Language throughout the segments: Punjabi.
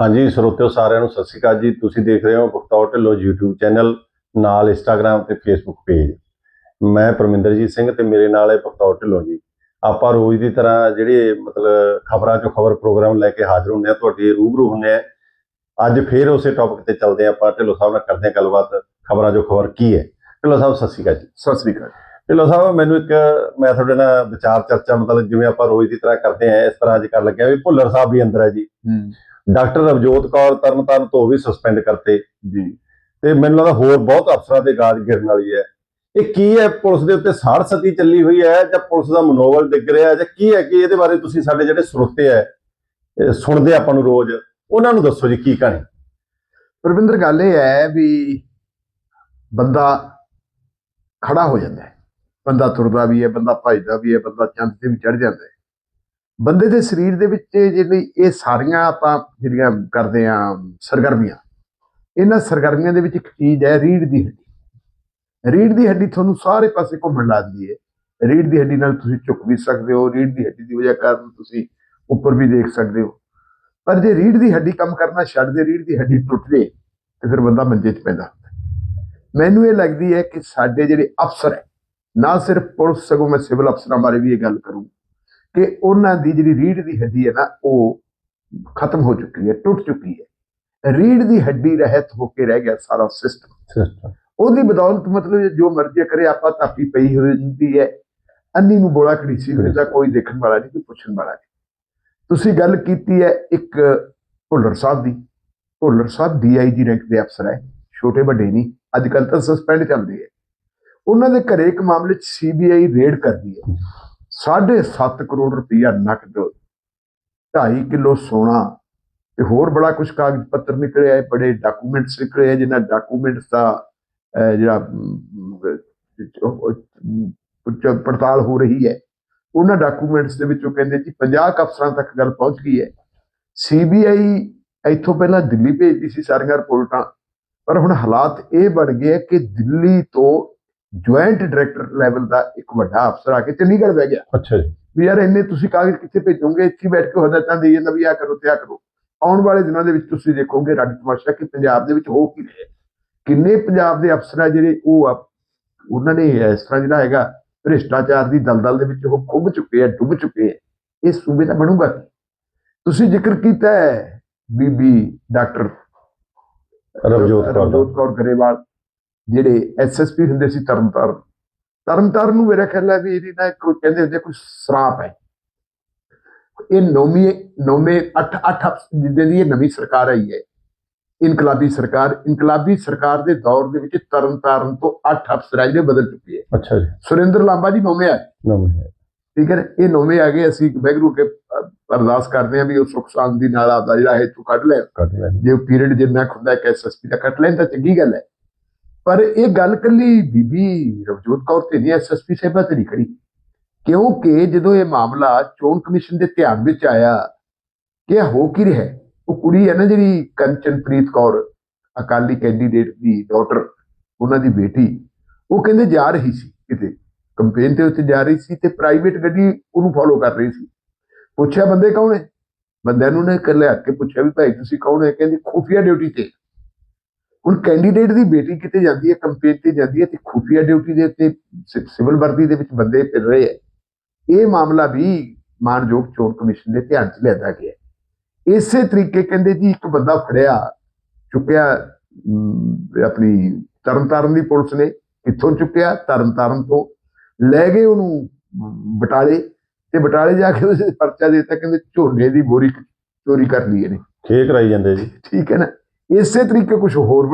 ਹਾਂਜੀ ਸਰੋਤਿਓ ਸਾਰਿਆਂ ਨੂੰ ਸਤਿ ਸ਼੍ਰੀ ਅਕਾਲ ਜੀ। ਤੁਸੀਂ ਦੇਖ ਰਹੇ ਹੋ ਬਖਤੌਰ ਢਿੱਲੋਂ YouTube ਚੈਨਲ ਨਾਲ Instagram ਤੇ Facebook ਪੇਜ ਮੈਂ ਪਰਮਿੰਦਰਜੀਤ ਸਿੰਘ ਤੇ ਮੇਰੇ ਨਾਲ ਹੈ ਬਖਤੌਰ ਢਿੱਲੋਂ ਜੀ। ਆਪਾਂ ਰੋਜ਼ ਦੀ ਤਰ੍ਹਾਂ ਜਿਹੜੇ ਮਤਲਬ ਖਬਰਾਂ ਚੋਂ ਖਬਰ ਪ੍ਰੋਗਰਾਮ ਲੈ ਕੇ ਹਾਜ਼ਰ ਹੁੰਦੇ ਆ ਤੁਹਾਡੀ ਰੂਬਰੂ ਹੁੰਦੇ ਆ ਅੱਜ ਫੇਰ ਉਸੇ ਟੌਪਿਕ ਤੇ ਚੱਲਦੇ ਆ ਆਪਾਂ। ਢਿੱਲੋਂ ਸਾਹਿਬ ਨਾਲ ਕਰਦੇ ਆ ਗੱਲਬਾਤ ਖਬਰਾਂ ਚੋਂ ਖਬਰ ਕੀ ਹੈ। ਢਿੱਲੋਂ ਸਾਹਿਬ ਸਤਿ ਸ਼੍ਰੀ ਅਕਾਲ ਜੀ। ਸਤਿ ਸ੍ਰੀ ਅਕਾਲ। ਢਿੱਲੋਂ ਸਾਹਿਬ ਮੈਨੂੰ ਇੱਕ ਮੈਂ ਤੁਹਾਡੇ ਨਾਲ ਵਿਚਾਰ ਚਰਚਾ ਮਤਲਬ ਜਿਵੇਂ ਆਪਾਂ ਰੋਜ਼ ਦੀ ਤਰ੍ਹਾਂ ਕਰਦੇ ਆ ਇਸ ਤਰ੍ਹਾਂ ਅੱਜ ਕਰ ਲੱਗਿਆ ਵੀ ਭੁੱਲਰ ਸਾਹਿਬ ਵੀ ਅੰਦਰ ਹੈ ਜੀ। ਡਾਕਟਰ ਰਵਜੋਤ ਕੌਰ ਤਰਨਤਾਰਨ ਤੋਂ ਵੀ ਸਸਪੈਂਡ ਕਰਤੇ। ਜੀ। ਤੇ ਮੈਨੂੰ ਲੱਗਦਾ ਹੋਰ ਬਹੁਤ ਅਫਸਰਾਂ ਦੇ ਗਾਜ ਗਿਰਨ ਵਾਲੀ ਹੈ। ਇਹ ਕੀ ਹੈ? ਪੁਲਿਸ ਦੇ ਉੱਤੇ ਸਾੜ ਸਤੀ ਚੱਲੀ ਹੋਈ ਹੈ ਜਾਂ ਪੁਲਿਸ ਦਾ ਮਨੋਬਲ ਡਿੱਗ ਰਿਹਾ ਜਾਂ ਕੀ ਹੈ ਕਿ ਇਹਦੇ ਬਾਰੇ ਤੁਸੀਂ ਸਾਡੇ ਜਿਹੜੇ ਸਰੋਤੇ ਹੈ ਸੁਣਦੇ ਆਪਾਂ ਨੂੰ ਰੋਜ਼। ਉਹਨਾਂ ਨੂੰ ਦੱਸੋ ਜੀ ਕੀ ਕਹਾਣੀ? ਪਰਵਿੰਦਰ ਗੱਲ ਇਹ ਹੈ ਵੀ ਬੰਦਾ ਖੜਾ ਹੋ ਜਾਂਦਾ ਹੈ। ਬੰਦਾ ਤੁਰਦਾ ਵੀ ਹੈ ਬੰਦਾ ਭੱਜਦਾ ਵੀ ਹੈ ਬੰਦਾ ਚੰਦ ਤੇ ਵੀ ਚੜ ਜਾਂਦਾ ਹੈ। ਬੰਦੇ ਦੇ ਸਰੀਰ ਦੇ ਵਿੱਚ ਜਿਹੜੀ, ਇਹ ਸਾਰੀਆਂ ਆਪਾਂ ਜਿਹੜੀਆਂ ਕਰਦੇ ਆ, ਸਰਗਰਮੀਆਂ, ਇਹਨਾਂ ਸਰਗਰਮੀਆਂ ਦੇ ਵਿੱਚ ਇੱਕ ਚੀਜ਼ ਹੈ ਰੀੜ ਦੀ ਹੱਡੀ। ਰੀੜ ਦੀ ਹੱਡੀ ਤੁਹਾਨੂੰ ਸਾਰੇ ਪਾਸੇ ਘੁੰਮਣ ਲੱਗਦੀ ਹੈ। ਰੀੜ ਦੀ ਹੱਡੀ ਨਾਲ ਤੁਸੀਂ ਝੁਕ ਵੀ ਸਕਦੇ ਹੋ ਰੀੜ ਦੀ ਹੱਡੀ ਦੀ ਵਜ੍ਹਾ ਕਾਰਨ ਤੁਸੀਂ ਉੱਪਰ ਵੀ ਦੇਖ ਸਕਦੇ ਹੋ। ਪਰ ਜੇ ਰੀੜ ਦੀ ਹੱਡੀ ਕੰਮ ਕਰਨਾ ਛੱਡ ਦੇ ਰੀੜ ਦੀ ਹੱਡੀ ਟੁੱਟ ਜੇ, ਤੇ ਫਿਰ ਬੰਦਾ ਮੰਜੇ 'ਚ ਪੈਂਦਾ ਹੁੰਦਾ ਮੈਨੂੰ ਇਹ ਲੱਗਦੀ ਹੈ ਕਿ ਸਾਡੇ ਜਿਹੜੇ ਅਫਸਰ ਹੈ, ਨਾ ਸਿਰਫ ਪੁਲਿਸ ਸਗੋਂ ਮੈਂ ਸਿਵਲ ਅਫਸਰਾਂ ਬਾਰੇ ਵੀ ਇਹ ਗੱਲ ਕਰੂੰ ਕਿ ਉਹਨਾਂ ਦੀ ਜਿਹੜੀ ਰੀੜ ਦੀ ਹੱਡੀ ਹੈ ਨਾ ਉਹ ਖਤਮ ਹੋ ਚੁੱਕੀ ਹੈ ਟੁੱਟ ਚੁੱਕੀ ਹੈ। ਰੀੜ ਦੀ ਹੱਡੀ ਰਹਿਤ ਹੋ ਕੇ ਰਹਿ ਗਿਆ ਸਾਰਾ ਸਿਸਟਮ ਉਹਦੀ ਬਦੌਲਤ ਮਤਲਬ ਜੋ ਮਰਜ਼ੀ ਕਰੇ ਆਪਾਂ ਤਾਪੀ ਪਈ ਹੋਈ ਹੁੰਦੀ ਹੈ। ਅੰਨੀ ਨੂੰ ਬੋਲਾ ਘੜੀਸੀ ਤਾਂ ਕੋਈ ਦੇਖਣ ਵਾਲਾ ਨਹੀਂ ਕੋਈ ਪੁੱਛਣ ਵਾਲਾ ਨਹੀਂ। ਤੁਸੀਂ ਗੱਲ ਕੀਤੀ ਹੈ ਇੱਕ ਭੁੱਲਰ ਸਾਹਿਬ ਦੀ। ਭੁੱਲਰ ਸਾਹਿਬ ਡੀਆਈਜੀ ਰੈਂਕ ਦੇ ਅਫਸਰ ਹੈ ਛੋਟੇ ਵੱਡੇ ਨਹੀਂ ਅੱਜ ਕੱਲ ਤਾਂ ਸਸਪੈਂਡ ਚੱਲਦੇ ਹੈ। ਉਹਨਾਂ ਦੇ ਘਰੇ ਇੱਕ ਮਾਮਲੇ 'ਚ ਸੀਬੀਆਈ ਰੇਡ ਕਰਦੀ ਹੈ। 7.5 ਕਰੋੜ ਰੁਪਇਆ ਨਕਦ 2.5 ਕਿਲੋ ਸੋਨਾ ਤੇ ਹੋਰ ਬੜਾ ਕੁਝ ਕਾਗਜ਼ ਪੱਤਰ ਨਿਕਲੇ ਆਏ ਬੜੇ ਡਾਕੂਮੈਂਟਸ ਨਿਕਲੇ ਆਏ ਜਿਨ੍ਹਾਂ ਡਾਕੂਮੈਂਟਸ ਦਾ ਜਿਹੜਾ ਪੜਤਾਲ ਹੋ ਰਹੀ ਹੈ, ਉਹਨਾਂ ਡਾਕੂਮੈਂਟਸ ਦੇ ਵਿੱਚੋਂ ਕਹਿੰਦੇ ਜੀ 50 ਕੁ ਅਫਸਰਾਂ ਤੱਕ ਗੱਲ ਪਹੁੰਚ ਗਈ ਹੈ। ਸੀਬੀਆਈ ਇੱਥੋਂ ਪਹਿਲਾਂ ਦਿੱਲੀ ਭੇਜਦੀ ਸੀ ਸਾਰੀਆਂ ਰਿਪੋਰਟਾਂ, ਪਰ ਹੁਣ ਹਾਲਾਤ ਇਹ ਬਣ ਗਏ ਹੈ ਕਿ ਦਿੱਲੀ ਤੋਂ ਜੁਆਇੰਟ ਡਾਇਰੈਕਟਰ ਲੈਵਲ ਦਾ ਇੱਕ ਵੱਡਾ ਅਫਸਰ ਆ ਕੇ ਚੰਡੀਗੜ੍ਹ ਬਹਿ ਗਿਆ। ਅੱਛਾ ਜੀ। ਵੀ ਯਾਰ ਇੰਨੇ ਤੁਸੀਂ ਕਾਗਜ਼ ਕਿੱਥੇ ਭੇਜੋਗੇ? ਇੱਥੇ ਬੈਠ ਕੇ ਹਦਾਇਤਾਂ ਦੇਈ ਜਾਂਦਾ ਵੀ ਆ ਕਰੋ ਤੇ ਆ ਕਰੋ। ਆਉਣ ਵਾਲੇ ਦਿਨਾਂ ਦੇ ਵਿੱਚ ਤੁਸੀਂ ਦੇਖੋਗੇ ਰੱਡ ਤਮਾਸ਼ਾ ਕਿ ਪੰਜਾਬ ਦੇ ਵਿੱਚ ਹੋ ਕੀ ਰਿਹਾ। ਕਿੰਨੇ ਪੰਜਾਬ ਦੇ ਅਫਸਰ ਆ ਜਿਹੜੇ ਉਹ ਆ ਉਹਨਾਂ ਨੇ ਇਸ ਤਰ੍ਹਾਂ ਜਿਹੜਾ ਹੈਗਾ ਭ੍ਰਿਸ਼ਟਾਚਾਰ ਦੀ ਦਲਦਲ ਦੇ ਵਿੱਚ ਉਹ ਖੁੱਭ ਚੁੱਕੇ ਆ ਡੁੱਬ ਚੁੱਕੇ ਆ। ਇਹ ਸੂਬੇ ਦਾ ਬਣੂਗਾ ਤੁਸੀਂ ਜ਼ਿਕਰ ਕੀਤਾ ਹੈ ਬੀਬੀ ਡਾਕਟਰ ਰਵਜੋਤ ਕੌਰ ਦਾ। ਰਵਜੋਤ ਕੌਰ ਗਰੇਵਾਲ। ਜਿਹੜੇ ਐਸਐਸਪੀ ਹੁੰਦੇ ਸੀ ਤਰਨਤਾਰਨ ਤਰਨਤਾਰਨ ਨੂੰ ਮੇਰਾ ਖਿਆਲ ਹੈ ਵੀ ਇਹਦੀ ਨਾ ਕੋਈ ਕਹਿੰਦੇ ਹੁੰਦੇ ਕੋਈ ਸਰਾਪ ਹੈ। ਇਹ ਨੌਵੀਂ ਨੌਵੇਂ 8 8 ਜਿੱਦਾਂ ਦੀ ਇਹ ਨਵੀਂ ਸਰਕਾਰ ਆਈ ਹੈ। ਇਨਕਲਾਬੀ ਸਰਕਾਰ ਇਨਕਲਾਬੀ ਸਰਕਾਰ ਦੇ ਦੌਰ ਦੇ ਵਿੱਚ ਤਰਨਤਾਰਨ ਤੋਂ 8 ਅਫਸਰ ਜਿਹੜੇ ਬਦਲ ਚੁੱਕੇ ਹੈ। ਅੱਛਾ ਜੀ। ਸੁਰਿੰਦਰ ਲਾਂਬਾ ਜੀ ਨੌਵੇਂ ਆ ਨਵੇਂ ਹੈ ਠੀਕ ਹੈ? ਇਹ ਨੌਵੇਂ ਆ ਗਏ। ਅਸੀਂ ਵੈਗਰੂ ਕੇ ਅਰਦਾਸ ਕਰਦੇ ਹਾਂ ਵੀ ਉਹ ਸੁਖ ਸ਼ਾਂਤੀ ਨਾਲ ਆਪਦਾ ਜਿਹੜਾ ਹੈ ਤੂੰ ਕੱਢ ਲੈ। ਕੱਢ ਲੈ। ਜੇ ਪੀਰੀਅਡ ਜਿੰਨਾ ਹੈ ਕਿ ਐਸਐਸਪੀ ਦਾ ਕੱਟ ਲੈਣ ਤਾਂ ਚੰਗੀ ਗੱਲ ਹੈ। ਪਰ ਇਹ ਗੱਲ ਕੱਲੀ ਬੀਬੀ ਰਵਜੋਤ ਕੌਰ ਤੇ ਨਹੀਂ ਐਸਐਸਪੀ ਸਾਹਿਬਾ ਤੇ ਨਹੀਂ ਖੜੀ। ਕਿਉਂਕਿ ਜਦੋਂ ਇਹ ਮਾਮਲਾ ਚੋਣ ਕਮਿਸ਼ਨ ਦੇ ਧਿਆਨ ਵਿੱਚ ਆਇਆ ਕਿ ਹੋ ਕੀ ਰਿਹਾ ਉਹ ਕੁੜੀ ਹੈ ਨਾ ਜਿਹੜੀ ਕੰਚਨਪ੍ਰੀਤ ਕੌਰ, ਅਕਾਲੀ ਕੈਂਡੀਡੇਟ ਦੀ ਡਾਟਰ ਉਹਨਾਂ ਦੀ ਬੇਟੀ, ਉਹ ਕਹਿੰਦੇ ਜਾ ਰਹੀ ਸੀ ਕਿਤੇ। ਕੰਪੇਨ ਤੇ ਉੱਤੇ ਜਾ ਰਹੀ ਸੀ ਤੇ ਪ੍ਰਾਈਵੇਟ ਗੱਡੀ ਉਹਨੂੰ ਫੋਲੋ ਕਰ ਰਹੀ ਸੀ। ਪੁੱਛਿਆ, ਬੰਦੇ ਕੌਣ ਹੈ? ਬੰਦਿਆਂ ਨੂੰ ਨੇ ਇਕੱਲੇ ਕੇ ਪੁੱਛਿਆ ਵੀ, ਭਾਈ, ਤੁਸੀਂ ਕੌਣ ਹੈ? ਕਹਿੰਦੇ, ਖੁਫੀਆ ਡਿਊਟੀ ਤੇ। ਹੁਣ ਕੈਂਡੀਡੇਟ ਦੀ ਬੇਟੀ ਕਿਤੇ ਜਾਂਦੀ ਹੈ ਕੰਪੇਨ ਤੇ ਜਾਂਦੀ ਹੈ ਤੇ ਖੁਫੀਆ ਡਿਊਟੀ ਦੇ ਉੱਤੇ ਸਿਵਲ ਵਰਦੀ ਦੇ ਵਿੱਚ ਬੰਦੇ ਫਿਰ ਰਹੇ ਹੈ। ਇਹ ਮਾਮਲਾ ਵੀ ਮਾਨਯੋਗ ਚੋਣ ਕਮਿਸ਼ਨ ਦੇ ਧਿਆਨ 'ਚ ਲਿਆਂਦਾ ਗਿਆ। ਇਸੇ ਤਰੀਕੇ ਕਹਿੰਦੇ ਜੀ ਇੱਕ ਬੰਦਾ ਫੜਿਆ ਚੁੱਕਿਆ ਆਪਣੀ ਤਰਨਤਾਰਨ ਦੀ ਪੁਲਿਸ ਨੇ ਕਿੱਥੋਂ ਚੁੱਕਿਆ? ਤਰਨਤਾਰਨ ਤੋਂ। ਲੈ ਗਏ ਉਹਨੂੰ ਬਟਾਲੇ ਤੇ ਬਟਾਲੇ ਜਾ ਕੇ ਉਹਦੇ ਪਰਚਾ ਦੇ ਦਿੱਤਾ ਕਹਿੰਦੇ ਝੋਨੇ ਦੀ ਬੋਰੀ ਚੋਰੀ ਕਰ ਲਈ ਇਹਨੇ। ਠੇਕ ਕਰਾਈ ਜਾਂਦੇ ਜੀ। ਠੀਕ ਹੈ ਨਾ? ਇਸੇ ਤਰੀਕੇ ਕੁਝ ਹੋਰ